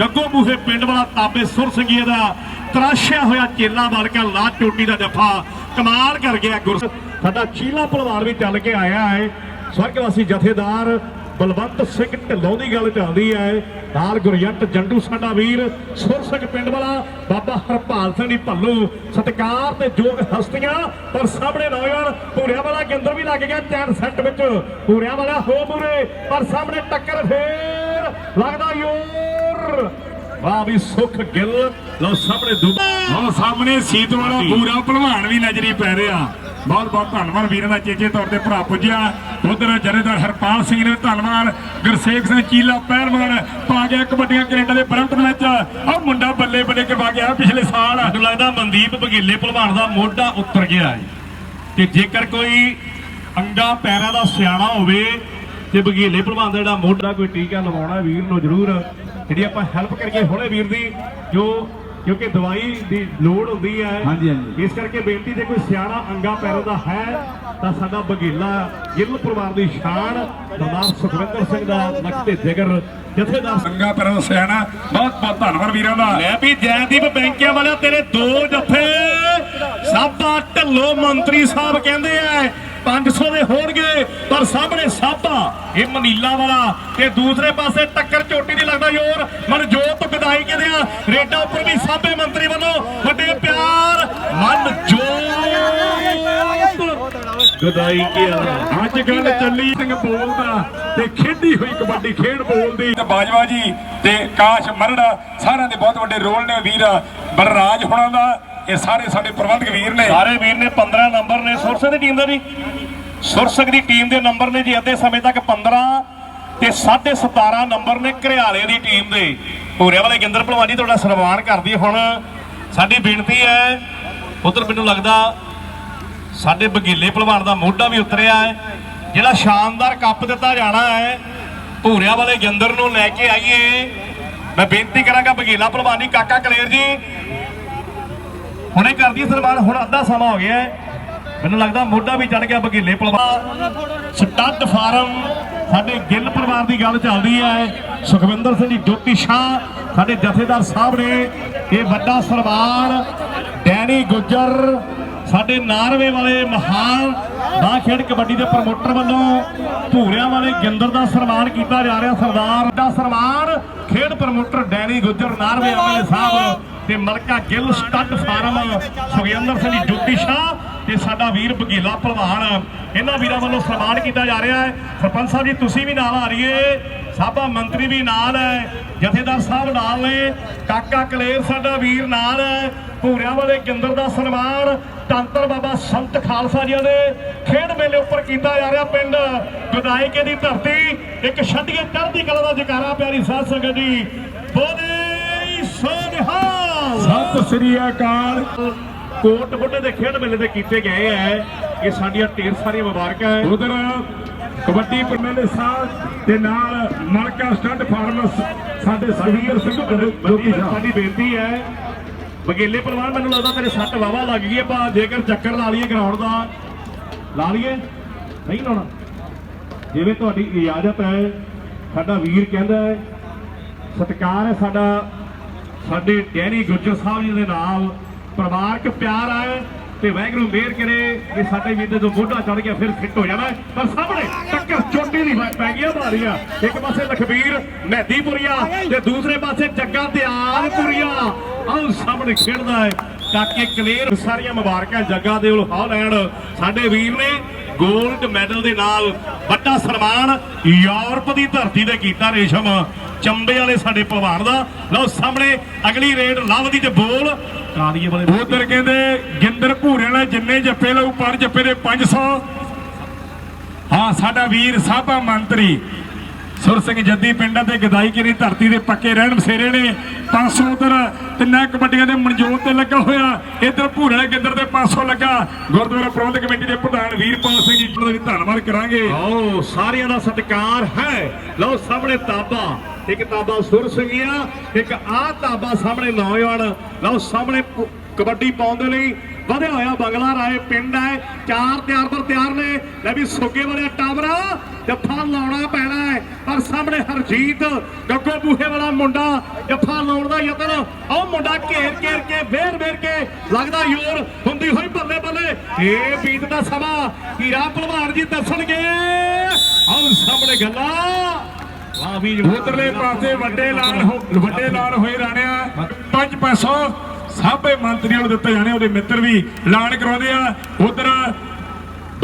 ਗੱਗੋ ਬੂਹੇ ਪਿੰਡ ਵਾਲਾ ਤਾਬੇ ਸੁਰ ਸਿੰਘੀਏ ਦਾ ਤਰਾਸ਼ਿਆ ਹੋਇਆ ਚੇਲਾ ਬਣ ਕੇ ਲਾ ਚੋਟੀ ਦਾ ਜੱਫਾ ਕਮਾਲ ਕਰ ਗਿਆ ਗੁਰ ਸਾਡਾ ਚੀਲਾ ਭਲਵਾਨ ਵੀ ਚੱਲ ਕੇ ਆਇਆ ਹੈ। ਸਵਰਗਵਾਸੀ ਜਥੇਦਾਰ ਬਲਵੰਤ ਸਿੰਘ ਢਿੱਲੋਂ ਦੀ ਗੱਲ ਚੱਲਦੀ ਹੈ। ਨਾਲ ਗੁਰਜੰਟ ਜੰਡੂ ਸਾਡਾ ਵੀਰ ਸੁਰ ਸਿੰਘ ਪਿੰਡ ਵਾਲਾ ਬਾਬਾ ਹਰਪਾਲ ਸਿੰਘ ਦੀ ਭੱਲੂ। ਸਤਿਕਾਰ ਤੇ ਯੋਗ ਹਸਤੀਆਂ ਪਰ ਸਾਹਮਣੇ ਨੌਜਵਾਨ ਪੂਰਿਆਂ ਵਾਲਾ ਕੇਂਦਰ ਵੀ ਲੱਗ ਗਿਆ ਚੈਨ ਸੈੱਟ ਵਿੱਚ। ਪੂਰਿਆਂ ਵਾਲਾ ਹੋ ਮੂਰੇ ਪਰ ਸਾਹਮਣੇ ਟੱਕਰ ਫੇਰ। ਲੱਗਦਾ ਯੋਰ। ਵਾਹ ਵੀ ਸੁਖ ਗਿੱਲ। ਲੋ ਸਾਹਮਣੇ ਦੁਬਾ ਹੁਣ ਸਾਹਮਣੇ ਸੀਤ ਵਾਲਾ ਪੂਰਾ ਭਲਵਾਨ ਵੀ ਨਜ਼ਰੀ ਪੈ ਰਿਹਾ। ਬਹੁਤ ਬਹੁਤ ਧੰਨਵਾਦ ਵੀਰਾਂ ਦਾ, ਚੇਚੇ ਤੌਰ ਤੇ ਭਰਾ ਪੁੱਜਿਆ। ਉਧਰ ਜਰੇਦਾਰ ਹਰਪਾਲ ਸਿੰਘ ਨੇ ਧੰਨਵਾਦ। ਗੁਰਸੇਵ ਸਿੰਘ ਚੀਲਾ ਪਹਿਲਵਾਨ ਪਾ ਗਿਆ ਕਬੱਡੀਆਂ ਕੈਨੇਡਾ ਦੇ ਬਰੰਟਨ ਵਿੱਚ ਉਹ ਮੁੰਡਾ ਬੱਲੇ ਬੱਲੇ ਕਰਵਾ ਗਿਆ ਪਿਛਲੇ ਸਾਲ। ਮੈਨੂੰ ਲੱਗਦਾ ਮਨਦੀਪ ਬਘੇਲੇ ਭਲਵਾਨ ਦਾ ਮੋਢਾ ਉੱਤਰ ਗਿਆ ਹੈ। ਤੇ ਜੇਕਰ ਕੋਈ ਅੰਗਾ ਪੈਰਾਂ ਦਾ ਸਿਆਣਾ ਹੋਵੇ, ਤੇ ਬਘੇਲੇ ਭਲਵਾਨ ਦਾ ਜਿਹੜਾ ਮੋਢਾ ਕੋਈ ਟੀਕਾ ਲਵਾਉਣਾ ਵੀਰ ਨੂੰ ਜ਼ਰੂਰ। ਜਿਹੜੀ ਆਪਾਂ ਹੈਲਪ ਕਰੀਏ ਹੁਣੇ ਵੀਰ ਦੀ, ਜੋ ਕਿਉਂਕਿ ਦਵਾਈ ਦੀ ਲੋੜ ਹੁੰਦੀ ਹੈ। ਹਾਂਜੀ, ਹਾਂਜੀ। ਇਸ ਕਰਕੇ ਬੇਨਤੀ ਜੇ ਕੋਈ ਸਿਆਣਾ ਅੰਗਾ ਪੈਰਾਂ ਦਾ ਹੈ ਤਾਂ ਸਾਡਾ ਬਘੇਲਾ ਗਿੱਲ ਪਰਿਵਾਰ ਦੀ ਸ਼ਾਨ ਸਰਦਾਰ ਸੁਖਵਿੰਦਰ ਸਿੰਘ ਦਾ ਨਕਤੇ ਜਿਗਰ ਜਥੇਦਾਰ ਸੰਗਾ ਪਰ ਦਾ ਸਿਆਣਾ ਬਹੁਤ ਬਹੁਤ ਧੰਨਵਾਦ ਵੀਰਾਂ ਦਾ। ਲੈ ਵੀ ਜੈਦੀਪ ਬੈਂਕਿਆਂ ਵਾਲਿਆ ਤੇਰੇ ਦੋ ਜੱਫੇ ਸਾਬਾ ਢੱਲੋ ਮੰਤਰੀ ਸਾਹਿਬ ਕਹਿੰਦੇ ਆ 500 ਦੇ ਹੋਣਗੇ, ਪਰ ਸਾਹਮਣੇ ਸਾਬਾ, ਇਹ ਮਨੀਲਾ ਵਾਲਾ ਤੇ ਦੂਸਰੇ ਪਾਸੇ ਟੱਕਰ ਚੋਟੀ ਨਹੀਂ ਲੱਗਦਾ ਯੋਰ ਮਨਜੋਤ ਗਦਾਈ ਕਹਿੰਦੇ ਆ, ਰੇਡਾ ਉੱਪਰ ਵੀ ਸਾਬੇ ਮੰਤਰੀ ਵੱਲੋਂ ਵੱਡੇ ਪਿਆਰ, ਮਨਜੋਤ ਗਦਾਈ ਕਿਹਾ। ਅੱਜ ਗੱਲ ਚੱਲੀ ਸਿੰਘ ਬੋਲਦਾ ਤੇ ਖੇਡੀ ਹੋਈ ਕਬੱਡੀ, ਖੇਡ ਬੋਲਦੀ ਤੇ ਬਾਜਵਾ ਜੀ ਤੇ ਕਾਸ਼ ਮਰੜ, ਸਾਰਿਆਂ ਦੇ ਬਹੁਤ ਵੱਡੇ ਰੋਲ ਨੇ। ਵੀਰ ਬਲਰਾਜ ਹੋਣਾ ਦਾ ਇਹ ਸਾਰੇ ਸਾਡੇ ਪ੍ਰਬੰਧਕ ਵੀਰ ਨੇ। ਸਾਰੇ ਵੀਰ ਨੇ 15 ਨੰਬਰ ਨੇ। ਸੁਰਸਕ ਦੀ ਟੀਮ ਦਾ ਜੀ? ਸੁਰਸਕ ਦੀ ਟੀਮ ਦੇ ਨੰਬਰ ਨੇ ਜੀ ਅੱਧੇ ਸਮੇਂ ਤੱਕ। 15 ਤੇ 17.5 ਨੰਬਰ ਨੇ ਘਰਿਆਲੇ ਦੀ ਟੀਮ ਦੇ। ਭੂਰੇ ਵਾਲੇ ਗਿੰਦਰ ਭਲਵਾਨੀ ਤੁਹਾਡਾ ਸਨਮਾਨ ਕਰਦੀ ਹੁਣ। ਸਾਡੀ ਬੇਨਤੀ ਹੈ, ਉਧਰ ਮੈਨੂੰ ਲੱਗਦਾ ਸਾਡੇ ਬਗੀਲੇ ਭਲਵਾਨ ਦਾ ਮੋਢਾ ਵੀ ਉਤਰਿਆ ਹੈ। ਜਿਹੜਾ ਸ਼ਾਨਦਾਰ ਕੱਪ ਦਿੱਤਾ ਜਾਣਾ ਹੈ, ਭੂਰਿਆਂ ਵਾਲੇ ਗਿੰਦਰ ਨੂੰ ਲੈ ਕੇ ਆਈਏ। ਮੈਂ ਬੇਨਤੀ ਕਰਾਂਗਾ ਬਗੀਲਾ ਭਲਵਾਨੀ ਕਾਕਾ ਕਲੇਰ ਜੀ ਹੁਣੇ ਕਰਦੀ ਸਨਮਾਨ, ਹੁਣ ਅੱਧਾ ਸਮਾਂ ਹੋ ਗਿਆ ਮੈਨੂੰ ਲੱਗਦਾ ਮੋਢਾ ਵੀ ਚੜ ਗਿਆ ਬਗੀਲੇ ਪਲਵਾ ਸਟੱਡ ਫਾਰਮ ਸਾਡੇ ਗਿੱਲ ਪਰਿਵਾਰ ਦੀ ਗੱਲ ਚੱਲਦੀ ਹੈ। ਸੁਖਵਿੰਦਰ ਸਿੰਘ ਜੀ, ਜੋਤੀ ਸ਼ਾਹ ਸਾਡੇ ਜਥੇਦਾਰ ਸਾਹਿਬ ਨੇ ਇਹ ਵੱਡਾ ਸਨਮਾਨ। ਡੈਨੀ ਗੁੱਜਰ, ਸਾਡੇ ਨਾਰਵੇ ਵਾਲੇ ਮਹਾਨ ਦਾ ਖੇਡ ਕਬੱਡੀ ਦੇ ਪ੍ਰਮੋਟਰ ਵੱਲੋਂ ਭੂਰਿਆਂ ਵਾਲੇ ਗਿੰਦਰ ਦਾ ਸਨਮਾਨ ਕੀਤਾ ਜਾ ਰਿਹਾ ਸਰਦਾਰ। ਦਾ ਸਨਮਾਨ ਖੇਡ ਪ੍ਰਮੋਟਰ ਡੈਨੀ ਗੁੱਜਰ, ਨਾਰਵੇ ਵਾਲੇ ਸਾਹਿਬ। ਤੇ ਮਲਕਾ ਗਿੱਲ ਸਟੱਡ ਫਾਰਮ ਸੁਖਿੰਦਰ ਸਿੰਘ ਜੋਤੀ ਸ਼ਾਹ ਤੇ ਸਾਡਾ ਵੀਰ ਬਗੀਲਾ ਭਲਵਾਨ ਇਹਨਾਂ ਵੀਰਾਂ ਵੱਲੋਂ ਸਨਮਾਨ ਕੀਤਾ ਜਾ ਰਿਹਾ ਹੈ। ਸਰਪੰਚ ਸਾਹਿਬ ਜੀ, ਤੁਸੀਂ ਵੀ ਨਾਲ ਆ ਰਹੀਏ। ਸਾਬਾ ਮੰਤਰੀ ਵੀ ਨਾਲ ਹੈ। ਜਥੇਦਾਰ ਸਾਹਿਬ ਨਾਲ ਨੇ। ਕਾਕਾ ਕਲੇਰ ਸਾਡਾ ਵੀਰ ਨਾਲ ਹੈ। ਭੂਰਿਆਂ ਵਾਲੇ ਗਿੰਦਰ ਦਾ ਸਨਮਾਨ ਤੰਤਰ ਬਾਬਾ ਸੰਤ ਖਾਲਸਾ ਜੀ ਦੇ ਖੇਡ ਮੇਲੇ ਉੱਪਰ ਕੀਤਾ ਜਾ ਰਿਹਾ ਪਿੰਡ ਗਦਾਇਕੇ ਦੀ ਧਰਤੀ। ਇੱਕ ਛੱਡੀਏ ਚੜ੍ਹਦੀ ਕਲਾ ਦਾ ਜਕਾਰਾ, ਪਿਆਰੀ ਸਾਧ ਸੰਗਤ ਜੀ। ਬੋਲੇ ਸਤਿ ਸ੍ਰੀ ਅਕਾਲ। ਕੋਟ ਬੁੱਢੇ ਦੇ ਖੇਡ ਮੇਲੇ ਤੇ ਕੀਤੇ ਗਏ ਐ। ਇਹ ਸਾਡੀਆਂ ਢੇਰ ਸਾਰੀਆਂ ਮੁਬਾਰਕਾਂ ਹੈ ਉਧਰ ਕਬੱਡੀ ਪ੍ਰਮੇਲੇ ਸਾਹਿਬ ਤੇ ਨਾਲ ਮਲਕਾ ਸਟੱਡ ਫਾਰਮਸ ਸਾਡੇ ਸੁਖਵੀਰ ਸਿੰਘ ਜੋਗੀ ਸਾਹਿਬ ਸਾਡੀ ਬੇਨਤੀ ਹੈ ਬਗੇਲੇ ਪਰਿਵਾਰ ਮੈਨੂੰ ਲੱਗਦਾ ਤੇਰੇ ਸੱਟ ਵਾਵਾ ਲੱਗ ਗਈ ਆਪਾਂ ਜੇਕਰ ਚੱਕਰ ਲਾ ਲਈਏ ਗਰਾਊਂਡ ਦਾ। ਲਾ ਲਈਏ। ਨਹੀਂ ਲਾਉਣਾ। ਜਿਵੇਂ ਤੁਹਾਡੀ ਇਜਾਜ਼ਤ ਹੈ ਸਾਡਾ ਵੀਰ ਕਹਿੰਦਾ ਹੈ ਸਤਿਕਾਰ ਹੈ ਸਾਡਾ। ਸਾਡੇ ਡੈਨੀ ਗੁੱਜਰ ਸਾਹਿਬ ਜੀ ਦੇ ਨਾਲ ਪਰਿਵਾਰਕ ਪਿਆਰ ਹੈ ਤੇ ਵਾਹਿਗੁਰੂ ਮਿਹਰ ਕਰੇ ਕਿ ਸਾਡੇ ਵੀਰ ਦੇ ਜੋ ਮੋਢਾ ਚੜ ਗਿਆ, ਫਿਰ ਫਿੱਟ ਹੋ ਜਾਣਾ। ਪਰ ਸਾਹਮਣੇ ਟੱਕਰ ਚੋਟੀ ਦੀ ਪੈ ਗਈ ਆ ਮਾਰੀਆਂ। ਇੱਕ ਪਾਸੇ ਲਖਬੀਰ ਮਹਿਦੀਪੁਰੀਆ ਤੇ ਦੂਸਰੇ ਪਾਸੇ ਜੱਗਾ ਦਿਆਲਪੁਰੀਆ ਆਹ ਸਾਹਮਣੇ ਖੇਡਦਾ ਹੈ। ਕਾਕੇ ਕਲੇਰ, ਸਾਰੀਆਂ ਮੁਬਾਰਕਾਂ ਜੱਗਾ ਦੇ ਉਲ ਹਾਲੈਂਡ ਸਾਡੇ ਵੀਰ ਨੇ 골ਡ ਮੈਡਲ ਦੇ ਨਾਲ ਵੱਡਾ ਸਨਮਾਨ ਯੂਰਪ ਦੀ ਧਰਤੀ ਤੇ ਕੀਤਾ ਰੇਸ਼ਮ। ਚੰਬੇ ਵਾਲੇ ਸਾਡੇ ਪਹਿਲਵਾਨ ਦਾ। ਲਓ ਸਾਹਮਣੇ ਅਗਲੀ ਰੇਡ ਲਵ ਦੀ ਤੇ ਬੋਲ। ਕਾਲੀਏ ਵਾਲੇ ਉਧਰ ਕਹਿੰਦੇ ਗਿੰਦਰ ਭੂਰੇ ਵਾਲੇ ਜਿੰਨੇ ਜੱਫੇ ਲਊ, ਪਰ ਜੱਫੇ ਦੇ 500 ਹਾਂ, ਸਾਡਾ ਵੀਰ, ਸਾਬਾ ਮੰਤਰੀ ਸੁਰ ਸਿੰਘ ਜੱਦੀ ਪਿੰਡਾਂ ਤੇ ਗਦਾਈ ਕਿਰੀ ਧਰਤੀ ਦੇ ਪੱਕੇ ਰਹਿਣ ਬਸੇਰੇ ਨੇ 500 ਉਧਰ ਤਿੰਨਾਂ ਕਬੱਡੀਆਂ ਦੇ ਮਨਜੋਤ ਤੇ ਲੱਗਾ ਹੋਇਆ। ਇਧਰ ਭੂਰੇ ਵਾਲੇ ਗਿੰਦਰ 500 ਲੱਗਾ। ਗੁਰਦੁਆਰਾ ਪ੍ਰਬੰਧਕ ਕਮੇਟੀ ਦੇ ਪ੍ਰਧਾਨ ਵੀਰਪਾਲ ਸਿੰਘ ਜੀ ਦਾ ਵੀ ਧੰਨਵਾਦ ਕਰਾਂਗੇ। ਆਓ ਸਾਰਿਆਂ ਦਾ ਸਤਿਕਾਰ ਹੈ। ਲਓ, ਸਾਹਮਣੇ ਤਾਬਾ। ਇੱਕ ਤਾਬਾ ਸੁਰ ਸਿੰਘੀਆ ਇੱਕ ਆ ਤਾਬਾ ਸਾਹਮਣੇ ਨੌਜਵਾਨ। ਲਓ, ਸਾਹਮਣੇ ਕਬੱਡੀ ਪਾਉਣ ਦੇ ਲਈ ਵਧਿਆ ਹੋਇਆ ਬੰਗਲਾ ਰਾਏ ਪਿੰਡ ਹੈ। ਚਾਰ ਤਿਆਰ ਪਰ ਤਿਆਰ ਨੇ। ਲੈ ਵੀ ਸੁੱਗੇ ਵਾਲੇ ਟਾਵਰਾ। ਜੱਫਾ ਲਾਉਣਾ ਪੈਣਾ ਹੈ। ਪਰ ਸਾਹਮਣੇ ਹਰਜੀਤ ਗੱਗੋ ਬੂਹੇ ਵਾਲਾ ਮੁੰਡਾ ਜੱਫਾ ਲਾਉਣ ਦਾ ਯਤਨ। ਉਹ ਮੁੰਡਾ ਘੇਰ ਘੇਰ ਕੇ, ਵੇਰ ਵੇਰ ਕੇ ਲੱਗਦਾ ਯੋਰ ਹੁੰਦੀ ਹੋਈ ਬੱਲੇ ਬੱਲੇ। ਇਹ ਬੀਤ ਦਾ ਸਮਾਂ। ਹੀਰਾ ਭਲਵਾਨ ਜੀ ਦੱਸਣਗੇ। ਆਹ ਸਾਹਮਣੇ ਗੱਲਾਂ। ਵਾਹ ਵੀ ਉਧਰਲੇ ਪਾਸੇ ਵੱਡੇ ਲਾਲ ਹੋ- ਵੱਡੇ ਲਾਲ ਹੋਏ ਰਾਣਿਆ। ਪੰਜ ਪੈਸੋ। ਸਾਬੇ ਮੰਤਰੀਆਂ ਨੂੰ ਦਿੱਤੇ ਜਾਣੇ ਉਹਦੇ ਮਿੱਤਰ ਵੀ ਐਲਾਨ ਕਰਾਉਂਦੇ ਆ। ਉਧਰ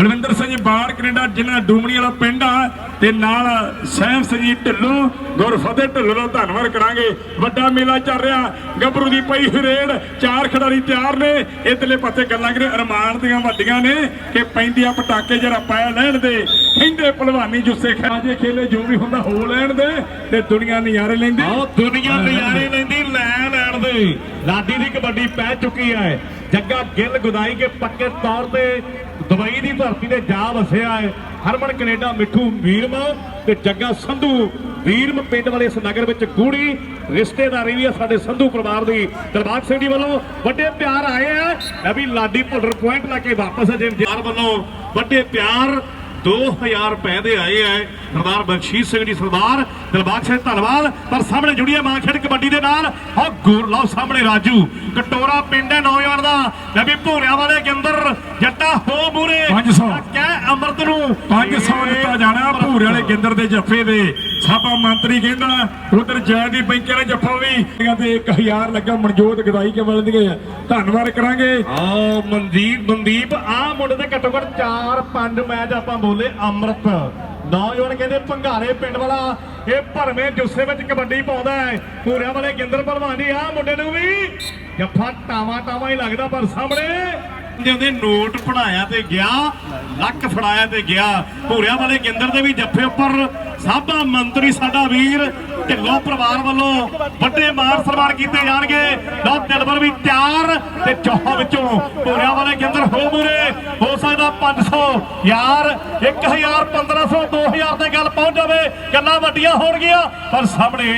ਬਲਵਿੰਦਰ ਸਿੰਘ ਬਾੜ, ਕੈਨੇਡਾ ਜਿਨ੍ਹਾਂ ਡੂਮਣੀ ਵਾਲਾ ਪਿੰਡ ਆ ਤੇ ਨਾਲ ਸਹਿਮ ਸਿੰਘ ਜੀ ਢਿੱਲੋਂ ਗੁਰਫਤਿਹ ਢਿੱਲੋਂ ਦਾ ਧੰਨਵਾਦ ਕਰਾਂਗੇ। ਵੱਡਾ ਮੇਲਾ ਚੱਲ ਰਿਹਾ, ਗੱਭਰੂ ਦੀ ਪਈ ਰੇਡ ਚਾਰ ਖਿਡਾਰੀ ਤਿਆਰ ਨੇ। ਇਧਰਲੇ ਪਾਸੇ ਗੱਲਾਂ ਕਰੇ ਅਰਮਾਨ ਦੀਆਂ ਵੱਡੀਆਂ ਨੇ ਕਿ ਪੈਂਦੀਆਂ ਪਟਾਕੇ ਜਰਾ ਪਾਇਆ ਲੈਣ ਦੇ, ਕਹਿੰਦੇ ਭਲਵਾਨੀ ਜੁੱਸੇ ਖਾਜੇ ਖੇਲੇ ਜੋ ਵੀ ਹੁੰਦਾ ਹੋ ਲੈਣ ਦੇ ਤੇ ਦੁਨੀਆ ਨਜ਼ਾਰੇ ਲੈਂਦੀ। ਆਹ ਦੁਨੀਆ ਨਜ਼ਾਰੇ ਲੈਂਦੀ ਲੈ ਲੈਣ ਦੇ। ਲਾਡੀ ਦੀ ਕਬੱਡੀ ਪੈ ਚੁੱਕੀ ਹੈ। ਜੱਗਾ ਗਿੱਲ ਗੁਦਾਈ ਕੇ ਪੱਕੇ ਤੌਰ ਤੇ ਦੁਬਈ ਦੀ ਧਰਤੀ ਤੇ ਜਾ ਵਸਿਆ ਹੈ। ਹਰਮਨ ਕੈਨੇਡਾ, ਮਿੱਠੂ ਵੀਰਮ ਤੇ ਜੱਗਾ ਸੰਧੂ। ਵੀਰਮ ਪਿੰਡ ਵਾਲੇ ਇਸ ਨਗਰ ਵਿੱਚ ਗੂੜੀ ਰਿਸ਼ਤੇਦਾਰੀ ਵੀ ਹੈ ਸਾਡੇ ਸੰਧੂ ਪਰਿਵਾਰ ਦੀ। ਦਰਬਾਰ ਸਿੰਘ ਜੀ ਵੱਲੋਂ ਵੱਡੇ ਪਿਆਰ ਆਏ ਆ। ਇਹ ਵੀ ਲਾਡੀ ਭੁੱਲਰ ਪੁਆਇੰਟ ਲਾ ਕੇ ਵਾਪਸ ਅਜੇ ਜਾਰ ਵੱਲੋਂ। ਵੱਡੇ ਪਿਆਰ 2000 ਰੁਪਏ ਦੇ ਆਏ ਐ। ਸਰਦਾਰ ਬਖਸ਼ੀਸ਼ ਸਿੰਘ ਜੀ ਸਰਦਾਰ ਦਿਲਬਾਗ ਸਿੰਘ ਧੰਨਵਾਦ ਪਰ ਸਾਹਮਣੇ ਜੁੜੀ ਹੈ ਮਾਂ ਖੇਡ ਕਬੱਡੀ ਦੇ ਨਾਲ ਹੋ ਗੁਰ ਲਓ ਸਾਹਮਣੇ ਰਾਜੂ। ਕਟੋਰਾ ਪਿੰਡ ਹੈ ਨੌਜਵਾਨ ਦਾ। ਲੈ ਵੀ ਭੋਰਿਆਂ ਵਾਲੇ ਕੇ ਅੰਦਰ ਜੱਟਾ ਹੋ ਮੂਰੇ। 500 ਕਹਿ ਅਮਰਤ ਨੂੰ। 500 ਦਿੱਤਾ ਜਾਣਾ ਭੂਰੇ ਵਾਲੇ ਗਿੰਦਰ ਦੇ ਜੱਫੇ ਦੇ। ਸਾਬਾ ਮੰਤਰੀ ਕਹਿੰਦਾ ਉਧਰ ਜੈ ਬੈਂਕੇ ਨੇ ਜੱਫਾ ਵੀ। ਤੇ 1000 ਲੱਗਾ, ਮਨਜੋਤ ਗਦਾਈ ਕੇ ਮਿਲ ਗਏ ਧੰਨਵਾਦ ਕਰਾਂਗੇ। ਆ, ਮਨਦੀਪ ਮਨਦੀਪ, ਆ ਮੁੰਡੇ ਦੇ ਘੱਟੋ ਘੱਟ 4-5 ਮੈਚ ਆਪਾਂ ਬੋਲੇ ਅੰਮ੍ਰਿਤ। ਨੌਜਵਾਨ ਕਹਿੰਦੇ ਭੰਗਾਰੇ ਪਿੰਡ ਵਾਲਾ, ਇਹ ਭਰਵੇਂ ਜੁੱਸੇ ਵਿੱਚ ਕਬੱਡੀ ਪਾਉਂਦਾ ਹੈ। ਪੂਰਿਆਂ ਵਾਲੇ ਗਿੰਦਰ ਭਲਵਾਨੀ ਆ ਮੁੰਡੇ ਨੂੰ ਵੀ। ਜੱਫਾ ਟਾਵਾ ਟਾਵਾ ਹੀ ਲੱਗਦਾ ਪਰ ਸਾਹਮਣੇ। ਜਿਹਦੇ ਨੋਟ ਪੜਾਇਆ ਤੇ ਗਿਆ, ਲੱਕ ਫੜਾਇਆ ਤੇ ਗਿਆ। ਭੂਰਿਆਂ ਵਾਲੇ ਗਿੰਦਰ ਦੇ ਵੀ ਜੱਫੇ ਉੱਪਰ ਸਾਬਾ ਮੰਤਰੀ ਸਾਡਾ ਵੀਰ ਢਿੱਲੋਂ ਪਰਿਵਾਰ ਵੱਲੋਂ ਵੱਡੇ ਮਾਨ ਸਨਮਾਨ ਕੀਤੇ ਜਾਣਗੇ। ਲਓ ਦਿਲਬਰ ਵੀ ਤਿਆਰ ਤੇ ਚੌਹਾਂ ਵਿੱਚੋਂ ਭੂਰਿਆਂ ਵਾਲੇ ਗਿੰਦਰ ਹੋ ਮੂਰੇ। ਹੋ ਸਕਦਾ 500 ਯਾਰ 1000 1500 2000 ਤੇ ਗੱਲ ਪਹੁੰਚ ਜਾਵੇ। ਗੱਲਾਂ ਵੱਡੀਆਂ ਹੋਣਗੀਆਂ ਪਰ ਸਾਹਮਣੇ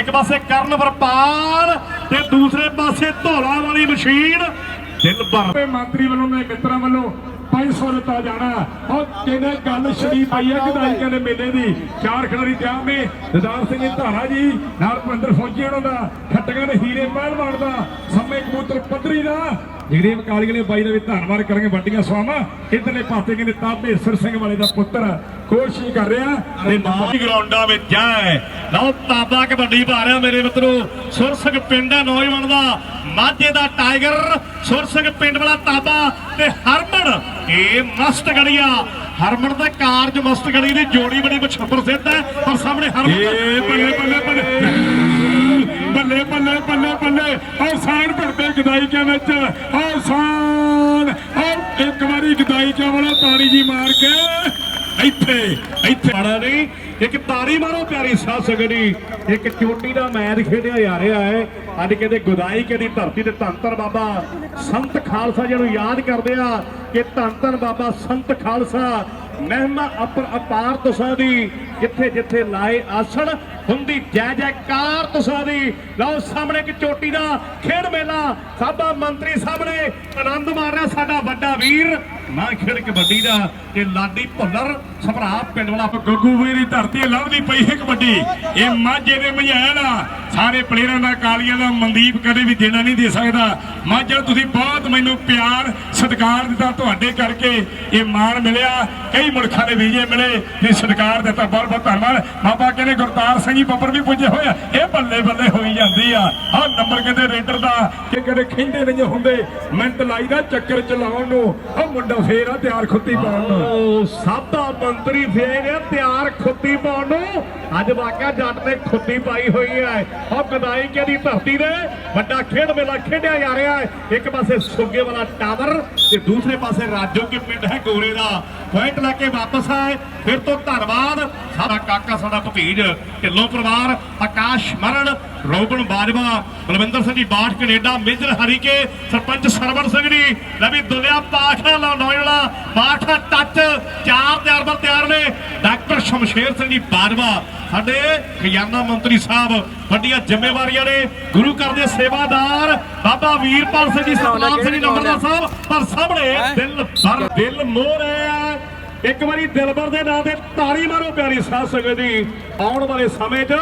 ਇੱਕ ਪਾਸੇ ਕਰਨ ਵਰਪਾਲ ਤੇ ਦੂਸਰੇ ਪਾਸੇ ਧੋਲਾ ਵਾਲੀ ਮਸ਼ੀਨ ਦਿਲਬਰ ਆਪੇ ਮੰਤਰੀ ਵੱਲੋਂ ਮੇਰੇ ਮਿੱਤਰਾਂ ਵੱਲੋਂ 500 ਦਿੱਤਾ ਜਾਣਾ। ਉਹ ਕਹਿੰਦੇ ਗੱਲ ਸ਼ਰੀਫ ਆਈ ਹੈ ਗਦਾਈਆਂ ਦੇ ਮੇਲੇ ਦੀ। ਚਾਰ ਖਿਡਾਰੀ ਤਿਆਰ ਨੇ ਦਦਾਰ ਸਿੰਘ ਧਾਰਾ ਜੀ, ਨਾਲ ਭਿੰਦਰ ਫੌਜੀ ਉਹਨਾਂ ਦਾ ਖੱਟੀਆਂ ਦੇ ਹੀਰੇ ਪਹਿਲਵਾਨ ਦਾ, ਸੰਮੇ ਕਬੂਤਰ ਪੱਧਰੀ ਦਾ। ਜਗਦੀਪ ਕਾਲੀਏ ਨੇ ਬਾਈ ਦਾ ਵੀ ਧੰਨਵਾਦ ਕਰਾਂਗੇ ਵੱਡੀਆਂ ਸਵਾਵਾਂ। ਇਧਰਲੇ ਪਾਸੇ ਕਹਿੰਦੇ ਤਾਬੇ ਸਿਰ ਸਿੰਘ ਵਾਲੇ ਦਾ ਪੁੱਤਰ ਕੋਸ਼ਿਸ਼ ਕਰ ਰਿਹਾ ਤੇ ਮਾਈ ਗਰਾਊਂਡਾਂ ਵਿੱਚ ਜਾਏ। ਲਓ ਤਾਬਾ ਕਬੱਡੀ ਪਾ ਰਿਹਾ ਮੇਰੇ ਮਿੱਤਰੋ। ਸੁਰਸਕ ਪਿੰਡ ਹੈ ਨੌਜਵਾਨ ਦਾ। ਮਾਝੇ ਦਾ ਟਾਈਗਰ ਸੁਰਸਕ ਪਿੰਡ ਵਾਲਾ ਤਾਬਾ ਤੇ ਹਰਮਨ। ਇਹ ਮਸਤ ਗੜੀਆ ਹਰਮਨ ਦਾ ਕਾਰਜ ਮਸਤ ਗੜੀ ਦੀ ਜੋੜੀ ਬੜੀ ਮਸ਼ਹੂਰ ਸਿੱਧ ਹੈ। ਪਰ ਸਾਹਮਣੇ ਹਰਮਨ ਏ ਬੱਲੇ ਬੱਲੇ ਬੱਲੇ ਬੱਲੇ ਬੱਲੇ ਬੱਲੇ ਬੱਲੇ ਆਸਾਨ ਭਰਦੇ ਗਦਾਈ ਕੇ ਵਿੱਚ। ਆਸਾਨ ਆਹ ਇੱਕ ਵਾਰੀ ਗਦਾਈ ਕੇ ਵਾਲਾ ਤਾੜੀ ਜੀ ਮਾਰ ਕੇ ਇੱਥੇ ਇੱਥੇ। ਮਾੜਾ ਨਹੀਂ, ਇੱਕ ਤਾਰੀ ਮਾਰੋ ਪਿਆਰੀ ਸਾਧ ਸੰਗਣੀ ਇੱਕ ਚੋਟੀ ਦਾ ਮੈਚ ਖੇਡਿਆ ਜਾ ਰਿਹਾ ਹੈ। ਅੱਜ ਕਹਿੰਦੇ ਗੁਦਾਈ ਕੇ ਦੀ ਧਰਤੀ ਤੇ ਧੰਨ ਧੰਨ ਬਾਬਾ ਸੰਤ ਖਾਲਸਾ ਜੀ ਨੂੰ ਯਾਦ ਕਰਦੇ ਆ ਕਿ ਧੰਨ ਧੰਨ ਬਾਬਾ ਸੰਤ ਖਾਲਸਾ ਮਹਿਮਾ ਅਪਰ ਅਪਾਰ ਤੁਸਾਂ ਦੀ ਜਿੱਥੇ ਜਿੱਥੇ ਲਾਏ ਆਸਣ ਹੁੰਦੀ ਜੈ ਜੈਕਾਰ ਤੁਸਾਂ ਦੀ। ਲਓ ਸਾਹਮਣੇ ਇੱਕ ਚੋਟੀ ਦਾ ਖੇਡ ਮੇਲਾ। ਸਾਬਾ ਮੰਤਰੀ ਸਾਹਮਣੇ ਆਨੰਦ ਮਾਰ ਰਿਹਾ ਸਾਡਾ ਵੱਡਾ ਵੀਰ। ਨਾ ਖੇਡ ਕਬੱਡੀ ਦਾ ਤੇ ਲਾਡੀ ਭੁੱਲਰ ਸਭਰਾ ਪਿੰਡ ਵਾਲਾ ਗੱਗੂ ਵੀਰ ਦੀ ਧਰਤੀ ਲੱਭਦੀ ਪਈ ਹੈ ਕਬੱਡੀ। ਇਹ ਮਾਝੇ ਦੇ ਮਝੈਲ ਆ। ਸਾਰੇ ਪਲੇਅਰਾਂ ਦਾ ਕਾਲੀਆਂ ਦਾ ਮਨਦੀਪ ਕਦੇ ਵੀ ਦੇਣਾ ਨਹੀਂ ਦੇ ਸਕਦਾ। ਮਾਝਾ, ਤੁਸੀਂ ਬਹੁਤ ਮੈਨੂੰ ਪਿਆਰ, ਸਤਿਕਾਰ ਦਿੱਤਾ ਤੁਹਾਡੇ ਕਰਕੇ। ਇਹ ਮਾਣ ਮਿਲਿਆ। ਕਈ ਮੁਲਕਾਂ ਦੇ ਵੀਜ਼ੇ ਮਿਲੇ। ਵੀ ਸਤਿਕਾਰ ਦਿੱਤਾ। ਬਹੁਤ ਬਹੁਤ ਧੰਨਵਾਦ। ਬਾਬਾ ਕਹਿੰਦੇ ਗੁਰਤਾਰ ਸਿੰਘ ਜੀ ਬੱਬਰ ਵੀ ਪੁੱਜੇ ਹੋਏ ਆ। ਇਹ ਬੱਲੇ ਬੱਲੇ ਹੋਈ ਜਾਂਦੀ ਆ। ਆਹ ਨੰਬਰ ਕਹਿੰਦੇ ਰੇਡਰ ਦਾ ਕਿ ਕਦੇ ਖਿੰਦੇ ਨਹੀਂ ਹੁੰਦੇ। ਮਿੰਟ ਲਾਈਦਾ ਚੱਕਰ ਚਲਾਉਣ ਨੂੰ। ਉਹ ਮੁੰਡਾ ਫੇਰ ਆ ਤਿਆਰ ਖੁੱਤੀ ਪਾਉਣ ਨੂੰ। ਓ ਸਾਬਾ ਮੰਤਰੀ ਫੇਰ ਤਿਆਰ ਖੁੱਤੀ ਪਾਉਣ ਨੂੰ। ਅੱਜ ਵਾਕਿਆ ਜੱਟ ਨੇ ਖੁੱਤੀ ਪਾਈ ਹੋਈ ਹੈ ਉਹ ਗਦਾਈ ਕੇ ਦੀ ਧਰਤੀ ਦੇ ਵੱਡਾ ਖੇਡ ਮੇਲਾ ਖੇਡਿਆ ਜਾ ਰਿਹਾ ਹੈ। ਇੱਕ ਪਾਸੇ ਸੁੱਗੇ ਵਾਲਾ ਟਾਵਰ ਤੇ ਦੂਸਰੇ ਪਾਸੇ ਰਾਜੋ ਕੇ ਪਿੰਡ ਹੈ ਗੋਰੇ ਦਾ। ਪੁਆਇੰਟ ਲੈ ਕੇ ਵਾਪਸ ਆਏ। ਫਿਰ ਤੋਂ ਧੰਨਵਾਦ। ਸਾਡਾ ਕਾਕਾ, ਸਾਡਾ ਭਤੀਜ ਢਿੱਲੋਂ ਪਰਿਵਾਰ ਆਕਾਸ਼ ਮਰਨ Robin Bajwa Balwinder Singh ji Bath Canada major Harike sarpanch Sarwan Singh ji ਲੈ ਵੀ ਦੁਲਿਆ ਪਾਠਾ ਲਾਉਣ ਵਾਲਾ ਪਾਠਾ ਟੱਚ ਚਾਰ ਤਿਆਰ ਬਰ ਤਿਆਰ ਨੇ। ਡਾਕਟਰ ਸ਼ਮਸ਼ੇਰ ਸਿੰਘ ਜੀ ਬਾਜਵਾ ਸਾਡੇ ਖਜ਼ਾਨਾ ਮੰਤਰੀ ਸਾਹਿਬ ਵੱਡੀਆਂ ਜ਼ਿੰਮੇਵਾਰੀਆਂ ਨੇ। ਗੁਰੂ ਘਰ ਦੇ ਸੇਵਾਦਾਰ ਬਾਬਾ ਵੀਰਪਾਲ ਸਿੰਘ ਜੀ ਸਤਨਾਮ ਸਿੰਘ ਨੰਬਰਦਾਰ ਸਾਹਿਬ ਪਰ ਸਾਹਮਣੇ ਦਿਲ ਦਿਲ ਮੋਹ ਰਹੇ। ਇੱਕ ਵਾਰੀ ਦਿਲਬਰ ਦੇ ਨਾਂ ਤੇ ਤਾੜੀ ਮਾਰੋ ਪਿਆਰੀ ਸਾਧ ਸੰਗਤ ਦੀ ਆਉਣ ਵਾਲੇ ਸਮੇਂ 'ਚ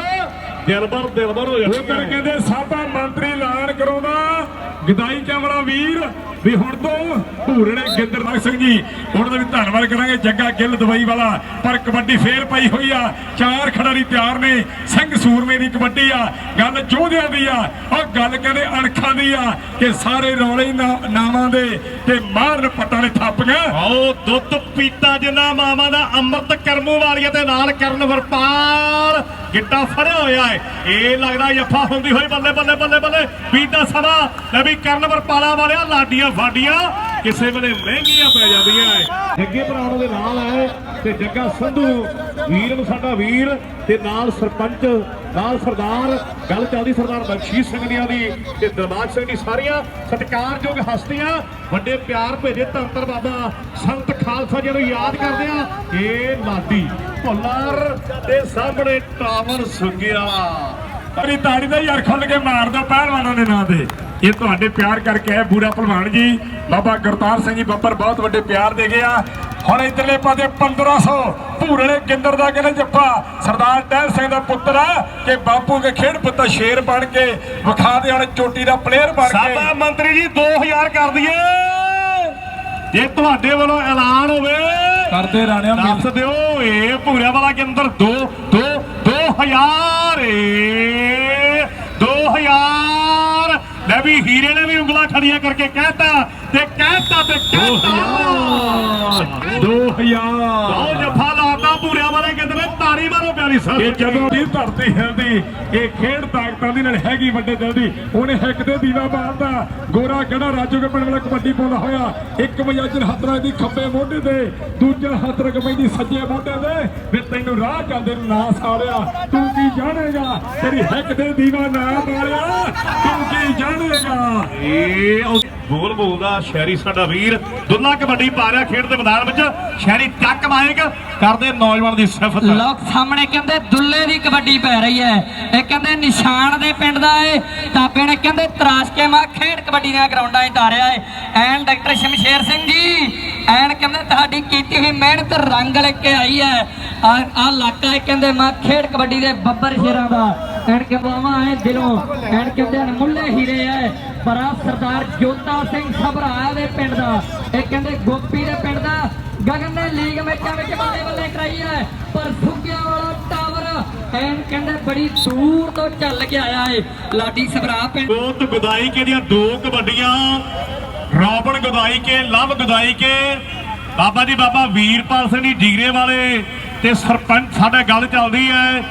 ਦਿਲਬਰ ਦਿਲਬਰ ਹੋ ਉਧਰ ਜਾਣਾ ਕਹਿੰਦੇ ਸਾਬਾ ਮੰਤਰੀ ਐਲਾਨ ਕਰਾਉਂਦਾ। ਗਦਾਈ ਕੈਮਰਾ ਵੀਰ ਵੀ ਹੁਣ ਤੋਂ ਭੂਰਣੇ ਗਿੰਦਰਨਾਥ ਸਿੰਘ ਜੀ, ਉਹਨਾਂ ਦਾ ਵੀ ਧੰਨਵਾਦ ਕਰਾਂਗੇ, ਜੱਗਾ ਗਿੱਲ ਦਵਾਈ ਵਾਲਾ। ਪਰ ਕਬੱਡੀ ਫੇਰ ਪਈ ਹੋਈ ਆ, ਚਾਰ ਖਿਡਾਰੀ ਤਿਆਰ ਨੇ, ਸਿੰਘ ਸੂਰਮੇ ਦੀ ਕਬੱਡੀ ਆ, ਗੱਲ ਜੋਧਿਆਂ ਦੀ ਆ, ਉਹ ਗੱਲ ਕਹਿੰਦੇ ਅਣਖਾਂ ਦੀ ਆ, ਕਿ ਸਾਰੇ ਰੌਲੇ ਨਾਵਾਂ ਦੇ, ਤੇ ਮਾਰਨ ਪੱਟਾਂ ਨੇ ਥਾਪੀਆਂ। ਆਓ, ਦੁੱਧ ਪੀਤਾ ਜਿੰਨਾ ਮਾਵਾਂ ਦਾ, ਅੰਮ੍ਰਿਤ ਕਰਮੂ ਵਾਲੀਆਂ ਤੇ ਨਾਲ ਕਰਨ ਵਰਪਾਲ ਗਿੱਟਾ ਫੜਿਆ ਹੋਇਆ ਹੈ। ਇਹ ਲੱਗਦਾ ਜੱਫਾ ਹੁੰਦੀ ਹੋਈ ਬੱਲੇ ਬੱਲੇ ਬੱਲੇ ਬੱਲੇ। ਬੀਤਾ ਸਭਾ ਲੈ ਵੀ ਕਰਨ ਵਰਪਾਲਾ ਵਾਲਿਆ, ਲਾਡੀਆਂ ਫਾਡੀਆਂ ਕਿਸੇ ਵੇਲੇ ਮਹਿੰਗੀਆਂ ਪੈ ਜਾਂਦੀਆਂ ਹੈ ਜੱਗੇ ਭਰਾਣੋ ਦੇ ਨਾਲ ਹੈ ਤੇ ਜੱਗਾ ਸੰਧੂ, ਵੀਰ ਸਾਡਾ ਵੀਰ, ਤੇ ਨਾਲ ਸਰਪੰਚ, ਨਾਲ ਸਰਦਾਰ, ਗੱਲ ਚੱਲਦੀ ਸਰਦਾਰ ਬਖਸ਼ੀਸ਼ ਸਿੰਘ ਦੀਆਂ ਦੀ ਤੇ ਦਰਬਾਰ ਸਿੰਘ ਦੀ ਸਾਰੀਆਂ ਸਤਿਕਾਰਯੋਗ ਹਸਤੀਆਂ, ਵੱਡੇ ਪਿਆਰ ਭੇਜੇ ਧੰਤਰ ਬਾਬਾ ਸੰਤ ਖਾਲਸਾ ਜੀ ਨੂੰ ਯਾਦ ਕਰਦੇ ਆ, ਇਹ ਲਾਡੀ ਭੁੱਲਰ ਦੇ ਸਾਹਮਣੇ ਟਾਵਰ ਸੁੱਗਿਆ। ਤੇਰੀ ਤਾੜੀ ਦਾ ਯਾਰ ਖੁੱਲ ਕੇ ਮਾਰ ਦੋ, ਪਹਿਲਵਾਨਾਂ ਦੇ ਨਾਂ ਤੇ। ਇਹ ਤੁਹਾਡੇ ਪਿਆਰ ਕਰਕੇ ਹੈ ਬੂਰਾ ਭਲਵਾਨ ਜੀ। ਬਾਬਾ ਗੁਰਤਾਰ ਸਿੰਘ ਜੀ ਬੱਬਰ ਬਹੁਤ ਵੱਡੇ ਪਿਆਰ ਦੇ ਗਿਆ ਹੁਣ ਇਧਰਲੇ ਪਾਸੇ 1500 ਭੂਰਲੇ ਕਿੰਦਰ ਦਾ ਕਹਿੰਦੇ ਜੱਫਾ। ਸਰਦਾਰ ਟਹਿਲ ਸਿੰਘ ਦਾ ਪੁੱਤਰ ਆ ਕਿ ਬਾਪੂ ਕੇ ਖੇਡ ਪੁੱਤਾ ਸ਼ੇਰ ਬਣ ਕੇ ਵਿਖਾ ਦੇ ਹੁਣ ਚੋਟੀ ਦਾ ਪਲੇਅਰ ਬਣ ਕੇ। ਸਾਬਾ ਮੰਤਰੀ ਜੀ 2000 ਕਰ ਦਈਏ। ਜੇ ਤੁਹਾਡੇ ਵੱਲੋਂ ਐਲਾਨ ਹੋਵੇ ਕਰਦੇ ਰਾਣਿਆ ਦੱਸ ਦਿਓ ਇਹ ਭੂਰਿਆ ਵਾਲਾ ਕੇ ਅੰਦਰ 2 2 2000 ਏ। 2000 ਲੈ ਵੀ ਹੀਰੇ ਨੇ ਵੀ ਉਂਗਲਾਂ ਖੜੀਆਂ ਕਰਕੇ ਕਹਿਤਾ ਤੇ ਕਹਿਤਾ ਤੇ ਕਹਿਤਾ। 2000 ਆਓ ਜੱਫਾ ਲਾਤਾ ਭੂਰਿਆ ਵਾਲੇ ਕਹਿੰਦੇ ਨੇ ਤਾਰੀ ਮਾਰੋ ਪਿਆਰੀ ਸਾਹਿਬ ਇਹ ਜਦੋਂ ਦੀ ਧਰਤੀ ਹਿਲਦੀ ਇਹ ਖੇਡ ਤਾਕਤਾਂ ਦੀ ਨਾਲ ਹੈਗੀ ਵੱਡੇ ਦਿਲ ਦੀ। ਉਹਨੇ ਹਿੱਕ ਤੇ ਦੀਵਾ ਬਾਲਦਾ ਗੋਰਾ ਗੜਾ ਰਾਜੂ ਕੇ ਪਿੰਡ ਵਾਲਾ ਕਬੱਡੀ ਪਾਉਂਦਾ ਹੋਇਆ। ਇੱਕ ਮਜਾਜਰ ਹੱਥ ਨਾਲ ਦੀ ਖੱਬੇ ਮੋਢੇ ਤੇ ਦੂਜਾ ਹੱਥ ਰਕ ਪੈਂਦੀ ਸੱਜੇ ਮੋਢੇ ਤੇ। ਵੀ ਤੈਨੂੰ ਰਾਹ ਜਾਂਦੇ ਨੂੰ ਨਾ ਸਾਰਿਆ ਤੂੰ ਕੀ ਜਾਣੇਗਾ? ਤੇਰੀ ਹਿੱਕ ਤੇ ਦੀਵਾ ਨਾ ਬਾਲਿਆ ਤੂੰ ਕੀ ਜਾਣੇਗਾ। ਇਹ ਉਹ ਬੋਲ ਬੋਲਦਾ ਸ਼ਹਿਰੀ ਸਾਡਾ ਵੀਰ ਦੁੱਲਾ ਕਬੱਡੀ ਪਾ ਰਿਹਾ ਖੇਡ ਦੇ ਮੈਦਾਨ ਵਿੱਚ। ਸ਼ਹਿਰੀ ਚੱਕ ਮਾਏਗਾ ਕਰਦੇ ਨੌਜਵਾਨ ਦੀ ਸਿਫਤ। ਲੋਕ ਸਾਹਮਣੇ ਕਹਿੰਦੇ ਦੁੱਲੇ ਦੀ ਕਬੱਡੀ ਪੈ ਰਹੀ ਹੈ। ਇਹ ਕਹਿੰਦੇ ਨਿਸ਼ਾਨ ਦੇ ਪਿੰਡ ਦਾ ਏ। ਤਾਪੇ ਨੇ ਕਹਿੰਦੇ ਤਰਾਸ਼ ਕੇ ਮਾ ਖੇਡ ਕਬੱਡੀ ਦੀਆਂ ਗਰਾਊਂਡਾਂ 'ਚ ਤਾਰਿਆ ਏ। ਐਨ ਡਾਕਟਰ ਸ਼ਮਸ਼ੇਰ ਸਿੰਘ ਜੀ ਐਨ ਕਹਿੰਦੇ ਤੁਹਾਡੀ ਕੀਤੀ ਹੋਈ ਮਿਹਨਤ ਰੰਗ ਲੈ ਕੇ ਆਈ ਹੈ। ਆ ਆ ਇਲਾਕਾ ਏ ਕਹਿੰਦੇ ਮਾ ਖੇਡ ਕਬੱਡੀ ਦੇ ਬੱਬਰ ਸ਼ੇਰਾਂ ਦਾ। ਐਨ ਕਹਿੰਦਾ ਐ ਦਿਲੋਂ। ਐਨ ਕਹਿੰਦੇ ਹਨ ਹੀਰੇ ਐ। ਬੜਾ ਸਰਦਾਰ ਜੋਤਾ ਸਿੰਘ ਸਭਰਾ ਦੇ ਪਿੰਡ ਦਾ। ਇਹ ਕਹਿੰਦੇ ਗੋਪੀ ਦੇ ਪਿੰਡ ਦਾ। ਗਗਨ ਨੇ ਲੀਗ ਮੈਚਾਂ ਵਿੱਚ ਬੱਲੇ ਬੱਲੇ ਕਰਾਈ ਹੈ ਪਰ ਸੁੱਕਿਆਂ ਵਾਲਾ ਟਾਵਰ ਐਨ ਕਹਿੰਦੇ ਬੜੀ ਦੂਰ ਤੋਂ ਚੱਲ ਕੇ ਆਇਆ ਏ। ਲਾਡੀ ਸਭਰਾ ਪਿੰਡ। ਗੋਤ ਗਦਾਈ ਕੇ ਦੀਆਂ ਦੋ ਕਬੱਡੀਆਂ। ਰੋਬਨ ਗਦਾਈ ਕੇ, ਲਵ ਗਦਾਈ ਕੇ। ਬਾਬਾ ਜੀ, ਬਾਬਾ ਵੀਰਪਾਲ ਸਿੰਘ ਜੀ ਜੀਰੇ ਵਾਲੇ। ਤੇ ਸਰਪੰਚ ਸਾਡੇ ਗੱਲ ਚੱਲਦੀ ਹੈ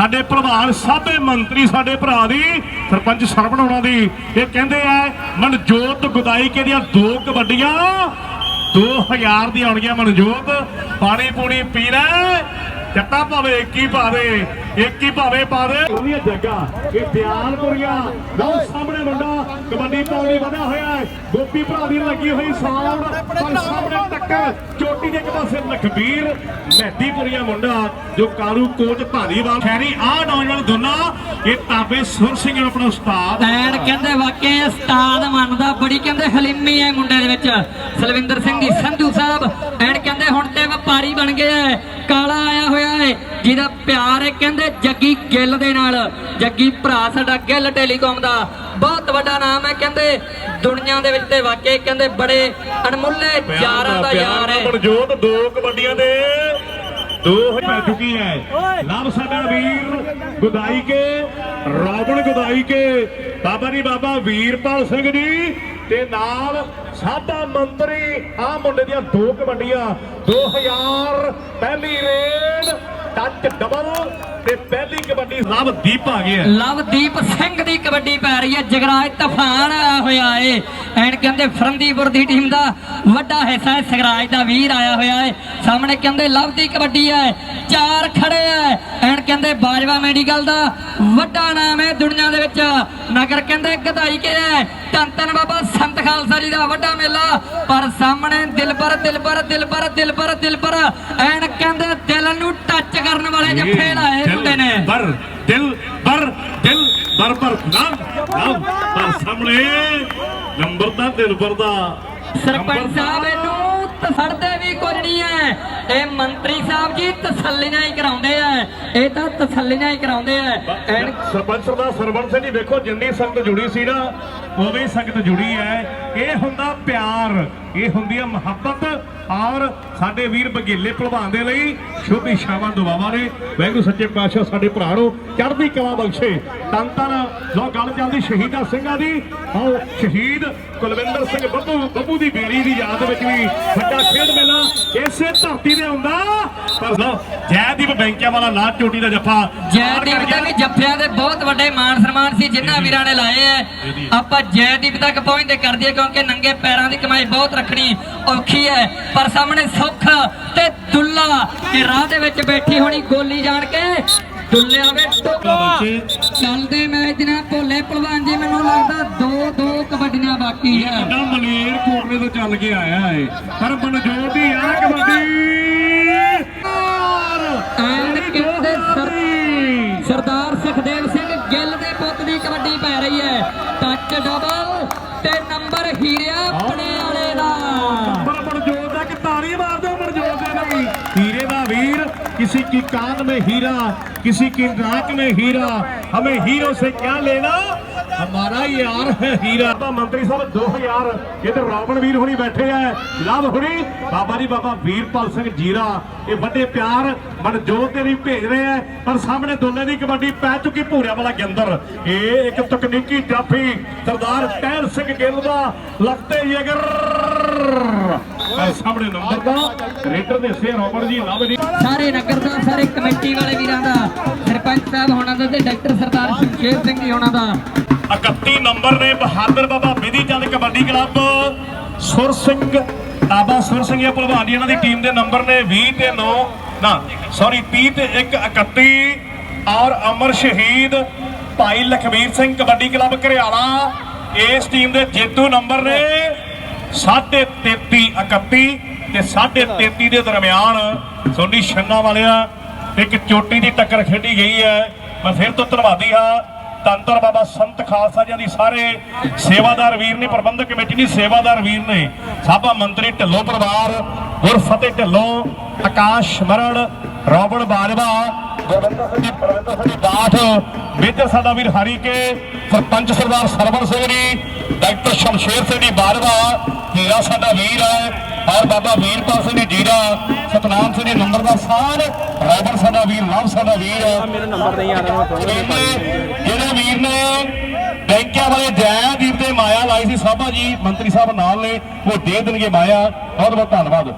ਸਾਡੇ ਪ੍ਰਧਾਨ ਸਾਬੇ ਮੰਤਰੀ, ਸਾਡੇ ਭਰਾ ਦੀ ਸਰਪੰਚ ਸਰਵਣ ਹੋਣਾ ਦੀ। ਇਹ ਕਹਿੰਦੇ ਆ, ਮਨਜੋਤ ਗਦਾਈ ਦੀਆਂ ਦੋ ਕਬੱਡੀਆਂ? 2000 ਦੀ ਆਉਣਗੀਆਂ ਮਨਜੋਤ। ਪਾਣੀ ਪੂਣੀ ਪੀਣਾ ਚੱਟਾ ਭਾਵੇਂ ਕੀ ਹੀ ਇੱਕ ਹੀ ਭਾਵੇਂ ਪਾ ਦੇ। ਉਹਦੀਆਂ ਜੱਗਾ, ਇਹ ਦਿਆਲਪੁਰੀਆਂ ਲਓ ਸਾਹਮਣੇ ਮੁੰਡਾ, ਕਬੱਡੀ ਪਾਉਣ ਲਈ ਵਧਿਆ ਹੋਇਆ ਹੈ। ਗੋਪੀ ਭਰਾ ਦੀ ਲੱਗੀ ਹੋਈ ਸਾਊਂਡ ਪਰ ਸਾਹਮਣੇ ਟੱਕਰ ਚੋਟੀ ਦੇ ਇੱਕ ਪਾਸੇ ਲਖਬੀਰ, ਮਹਿਦੀਪੁਰੀਆ ਮੁੰਡਾ, ਜੋ ਕਾਲੂ ਕੋਚ ਧਾਰੀਵਾਲ, ਖੈਰੀ, ਆਹ ਨੌਜਵਾਨ ਦੋਨਾਂ, ਇਹ ਤਾਬੇ ਸੁਰ ਸਿੰਘ ਨੂੰ ਆਪਣਾ ਉਸਤਾਦ। ਐਨ ਕਹਿੰਦੇ ਵਾਕਿਆ ਉਸਤਾਦ ਮੰਨਦਾ, ਬੜੀ ਕਹਿੰਦੇ ਹਲੀਮੀ ਹੈ ਮੁੰਡੇ ਦੇ ਵਿੱਚ। ਸਲਵਿੰਦਰ ਸਿੰਘ ਜੀ ਸੰਧੂ ਸਾਹਿਬ ਐਨ ਕਹਿੰਦੇ ਹੁਣ ਤੇ ਵਪਾਰੀ ਬਣ ਗਏ ਕਾਲਾ ਆਇਆ ਹੋਇਆ ਹੈ। ਜਿਹਦਾ ਪਿਆਰ ਹੈ ਕਹਿੰਦੇ ਜੱਗੀ ਗਿੱਲ ਦੇ ਨਾਲ। ਜੱਗੀ ਭਰਾ ਸਾਡਾ ਗਿੱਲ ਟੈਲੀਕਾਮ ਦਾ। ਬਹੁਤ ਵੱਡਾ ਨਾਮ ਹੈ ਕਹਿੰਦੇ ਦੁਨੀਆ ਦੇ ਵਿੱਚ ਤੇ ਵਾਕਈ ਕਹਿੰਦੇ ਬੜੇ ਅਣਮੁੱਲੇ ਯਾਰਾਂ ਦਾ ਯਾਰ ਹੈ। ਮਨਜੋਤ ਦੋ ਕਬੱਡੀਆਂ ਦੇ ਦੋ ਹੀ ਪੈ ਚੁੱਕੀ ਹੈ। ਲਵ ਸਾਡਾ ਵੀਰ ਗੁਦਾਈ ਕੇ ਰੋਬਨ ਗੁਦਾਈ ਕੇ ਬਾਬਾ ਜੀ ਬਾਬਾ ਵੀਰਪਾਲ ਸਿੰਘ ਜੀ ਤੇ ਨਾਲ ਸਾਡਾ ਮੰਤਰੀ, ਆ ਮੁੰਡੇ ਦੀਆਂ ਦੋ ਕਬੱਡੀਆਂ। 2000 ਪਹਿਲੀ ਰੇਡ ਟੱਚ ਡਬਲ ਤੇ ਪਹਿਲੀ ਕਬੱਡੀ। ਲਵਦੀਪ ਆ ਗਿਆ। ਲਵਦੀਪ ਸਿੰਘ ਦੀ ਕਬੱਡੀ ਪੈ ਰਹੀ ਹੈ। ਜਗਰਾਜ ਤੂਫਾਨ ਆਇਆ ਹੋਇਆ ਏ। ਐਨ ਕਹਿੰਦੇ ਫਰੰਦੀਪੁਰ ਦੀ ਟੀਮ ਦਾ ਵੱਡਾ ਹਿੱਸਾ ਹੈ। ਸਗਰਾਜ ਦਾ ਵੀਰ ਆਇਆ ਹੋਇਆ ਏ। ਸਾਹਮਣੇ ਕਹਿੰਦੇ ਲਵ ਦੀ ਕਬੱਡੀ ਹੈ। ਚਾਰ ਖੜੇ ਐ ਐਨ ਕਹਿੰਦੇ ਬਾਜਵਾ ਮੈਡੀਕਲ ਦਾ ਵੱਡਾ ਨਾਮ ਹੈ। ਦੁਨੀਆ ਦੇ ਵਿੱਚ ਨਗਰ ਕਹਿੰਦੇ ਗਧਾਈ ਕੇ ਹੈ। ਧੰਨ ਧੰਨ ਬਾਬਾ ਸੰਤ ਖਾਲਸਾ ਜੀ ਦਾ ਵੱਡਾ ਮੇਲਾ ਪਰ ਸਾਹਮਣੇ ਦਿਲਬਰ ਦਿਲਬਰ ਦਿਲਬਰ ਦਿਲਬਰ ਦਿਲਬਰ। ਐਨ ਕਹਿੰਦੇ ਦਿਲ ਨੂੰ ਟੱਚ ਕਰਨ ਵਾਲੇ ਜੱਫੇ ਲਾਏ ਮੁੰਡੇ ਨੇ। ਬਰ ਦਿਲ ਬਰ ਦਿਲ ਬਰ ਬਰ ਨਾਮ ਨਾਮ। ਪਰ ਸਾਹਮਣੇ ਨੰਬਰ ਤਾਂ ਦਿਲ ਬਰ ਦਾ। ਸਰਪੰਚ ਸਾਹਿਬ ਇਹਨੂੰ ਤਸੜਦੇ ਵੀ ਕੁਝ ਨਹੀਂ ਐ ਇਹ ਮੰਤਰੀ ਸਾਹਿਬ ਜੀ ਤਸੱਲੀਆਂ ਹੀ ਕਰਾਉਂਦੇ ਐ ਇਹ ਤਾਂ ਤਸੱਲੀਆਂ ਹੀ ਕਰਾਉਂਦੇ ਐ ਐਨ ਸਰਪੰਚ ਸਰਦਾਰ ਸਰਵਣ ਸਿੰਘ ਜੀ ਵੇਖੋ ਜਿੰਨੀ ਸੰਗਤ ਜੁੜੀ ਸੀ ਨਾ ਉਵੇਂ ਹੀ ਸੰਗਤ ਜੁੜੀ ਹੈ। ਇਹ ਹੁੰਦਾ ਪਿਆਰ। ਇਹ ਹੁੰਦੀ ਹੈ ਮੁਹੱਬਤ ਔਰ ਸਾਡੇ ਵੀਰ ਬਗੇਲੇ ਭਲਵਾਨ ਦੇ ਲਈ ਸ਼ੁਭ ਇਸ਼ਾਵਾਂ ਦੁਆਵਾਂ ਨੇ। ਵਾਹਿਗੁਰੂ ਸੱਚੇ ਪਾਤਸ਼ਾਹ ਸਾਡੇ ਭਰਾ ਨੂੰ ਚੜ੍ਹਦੀ ਕਲਾ ਬਖਸ਼ੇ। ਤਨ ਤਨ ਜੋ ਗੱਲ ਚੱਲਦੀ ਸ਼ਹੀਦਾਂ ਸਿੰਘਾਂ ਦੀ। ਆਓ ਸ਼ਹੀਦ ਕੁਲਵਿੰਦਰ ਸਿੰਘ ਬੱਬੂ ਬੱਬੂ ਦੀ ਬੇਰੀ ਦੀ ਯਾਦ ਵਿੱਚ ਵੀ ਵੱਡਾ ਖੇਡ ਇਸੇ ਧਰਤੀ ਤੇ ਹੁੰਦਾ ਪਰ ਲਓ ਜੈਦੀਪ ਬੈਂਕਿਆਂ ਵਾਲਾ ਲਾਟ ਚੋਟੀ ਦਾ ਜੱਫਾ ਜੈਦੀਪ ਦੇ ਵੀ ਜੱਫਿਆਂ ਦੇ ਬਹੁਤ ਵੱਡੇ ਮਾਣ ਸਨਮਾਨ ਸੀ ਜਿਨ੍ਹਾਂ ਵੀਰਾਂ ਨੇ ਲਾਏ ਐ ਆਪਾਂ ਜੈਦੀਪ ਤੱਕ ਪਹੁੰਚਦੇ ਕਰਦੀਏ ਕਿਉਂਕਿ ਨੰਗੇ ਪੈਰਾਂ ਦੀ ਕਮਾਈ ਬਹੁਤ ਰੱਖਣੀ ਔਖੀ ਐ ਪਰ ਸਾਹਮਣੇ ਸੁੱਖ ਤੇ ਦੁੱਲਾ ਤੇ ਰਾਹ ਦੇ ਵਿੱਚ ਬੈਠੀ ਹੋਣੀ ਗੋਲੀ ਜਾਣ ਕੇ ਦੁੱਲਿਆ ਵੇ ਟੋਕਾ ਚੱਲਦੇ ਮੈਚ ਨਾਲ ਭੋਲੇ ਭਲਵਾਨ ਜੀ ਮੈਨੂੰ ਲੱਗਦਾ ਦੋ ਦੋ ਕਬੱਡੀਆਂ ਬਾਕੀ ਆ। ਮੁੰਡਾ ਮਲੇਰ ਕੋਟਲੇ ਤੋਂ ਚੱਲ ਕੇ ਆਇਆ ਏ। ਪਰ ਮਨਜੋਤ ਦੀ ਆ ਕਬੱਡੀ। ਸਰਦਾਰ ਸੁਖਦੇਵ ਸਿੰਘ ਗਿੱਲ ਦੇ ਪੁੱਤ ਦੀ ਕਬੱਡੀ ਪੈ ਰਹੀ ਹੈ ਟੱਚ ਡਬਲ। किसी की कान में हीरा किसी की नाक में हीरा हमें हीरो से क्या लेना हमारा यार है हीरा ਤਾਂ ਮੰਤਰੀ ਸਾਹਿਬ 2000 ਇੱਧਰ ਰੌਬਨ ਵੀਰ ਹੁਣੀ ਬੈਠੇ ਆ ਲਵ ਹੁਣੀ ਬਾਬਾ ਜੀ ਬਾਬਾ ਵੀਰਪਾਲ ਸਿੰਘ ਜੀਰਾ ਇਹ ਵੱਡੇ ਪਿਆਰ ਮਨਜੋਤ ਦੇ ਲਈ ਭੇਜ ਰਹੇ ਆ ਪਰ ਸਾਹਮਣੇ ਦੋਨੇ ਦੀ ਕਬੱਡੀ ਪੈ ਚੁੱਕੀ ਭੂਰਿਆ ਵਾਲਾ ਗਿੰਦਰ ਇਹ ਇੱਕ ਤਕਨੀਕੀ ਜਾਫੀ ਸਰਦਾਰ ਟਹਿਲ ਸਿੰਘ ਗਿੱਲ ਦਾ ਲਖਤੇ ਜਗਰ ਪਰ ਸਾਹਮਣੇ ਨੰਬਰ ਦਾ ਰੇਡਰ ਦੇ ਸੇ ਰੌਬਨ ਜੀ ਲਵ ਜੀ। ਸਾਰੇ ਨਗਰ ਦਾ ਸਾਰੇ ਕਮੇਟੀ ਵਾਲੇ ਵੀਰਾਂ ਦਾ ਸਰਪੰਚ ਸਾਹਿਬ ਹੋਣਾ ਦਾ ਤੇ ਡਾਕਟਰ ਸਰਦਾਰ ਸ਼ਮਸ਼ੇਰ ਸਿੰਘ ਜੀ ਹੋਣਾ ਦਾ। 31 ਨੰਬਰ ਨੇ ਬਹਾਦਰ ਬਾਬਾ ਵਿਧੀ ਚੰਦ ਕਬੱਡੀ ਕਲੱਬ ਸੁਰ ਸਿੰਘ ਬਾਬਾ ਸੁਰ ਸਿੰਘ ਇਹ ਭਲਵਾਨ ਜੀ ਇਹਨਾਂ ਦੀ ਟੀਮ ਦੇ ਨੰਬਰ ਨੇ 20 ਤੇ 9 ਨਾ ਸੌਰੀ 30 ਤੇ 1 31 ਔਰ ਅਮਰ ਸ਼ਹੀਦ ਭਾਈ ਲਖਵੀਰ ਸਿੰਘ ਕਬੱਡੀ ਕਲੱਬ ਘਰਿਆਲਾ ਇਸ ਟੀਮ ਦੇ ਜੇਤੂ ਨੰਬਰ ਨੇ 33 31 ਤੇ 33 ਦੇ ਦਰਮਿਆਨ ਸੋਨੀ ਛੰਨਾ ਵਾਲਿਆ ਇੱਕ ਚੋਟੀ ਦੀ ਟੱਕਰ ਖੇਡੀ ਗਈ ਹੈ। ਮੈਂ ਫਿਰ ਤੋਂ ਧੰਨਵਾਦੀ ਹਾਂ। ਤੰਤਰ ਬਾਬਾ ਸੰਤ ਖਾਲਸਾ ਜੀ ਦੀ ਸਾਰੇ ਸੇਵਾਦਾਰ ਵੀਰ ਨੇ, ਪ੍ਰਬੰਧਕ ਕਮੇਟੀ ਦੀ ਸੇਵਾਦਾਰ ਵੀਰ ਨੇ, ਸਾਬਾ ਮੰਤਰੀ ਢਿੱਲੋਂ ਪਰਿਵਾਰ, ਗੁਰਫਤਿਹ ਢਿੱਲੋਂ, ਆਕਾਸ਼ ਮਰੜ ਰੋਬਨ ਬਾਜਵਾ ਪ੍ਰਵਿੰਦਰ ਸਿੰਘ ਜੀ ਬਾਠ ਮੇਜਰ ਸਾਡਾ ਵੀਰ ਹਰੀ ਕੇ ਸਰਪੰਚ ਸਰਦਾਰ ਸਰਵਣ ਸਿੰਘ ਜੀ ਡਾਕਟਰ ਸ਼ਮਸ਼ੇਰ ਸਿੰਘ ਜੀ ਬਾਜਵਾ ਹੀਰਾ ਸਾਡਾ ਵੀਰ ਹੈ ਔਰ ਬਾਬਾ ਵੀਰਪਾਲ ਸਿੰਘ ਜੀ ਜੀਰਾ ਸਤਨਾਮ ਸਿੰਘ ਜੀ ਨੰਬਰਦਾਰ ਸਾਹਿਬ ਰੋਬਨ ਸਾਡਾ ਵੀਰ ਲਵ ਸਾਡਾ ਵੀਰ ਹੈ। ਮੇਰਾ ਨੰਬਰ ਨਹੀਂ ਆ ਰਿਹਾ ਜਿਹੜੇ ਵੀਰ ਨੇ ਬੈਂਕਿਆਂ ਵਾਲੇ ਜੈਦੀਪ ਤੇ ਮਾਇਆ ਲਾਈ ਸੀ ਸਾਬਾ ਜੀ ਮੰਤਰੀ ਸਾਹਿਬ ਨਾਲ ਨੇ ਉਹ ਦੇ ਦੇਣਗੇ ਮਾਇਆ। ਬਹੁਤ ਬਹੁਤ ਧੰਨਵਾਦ।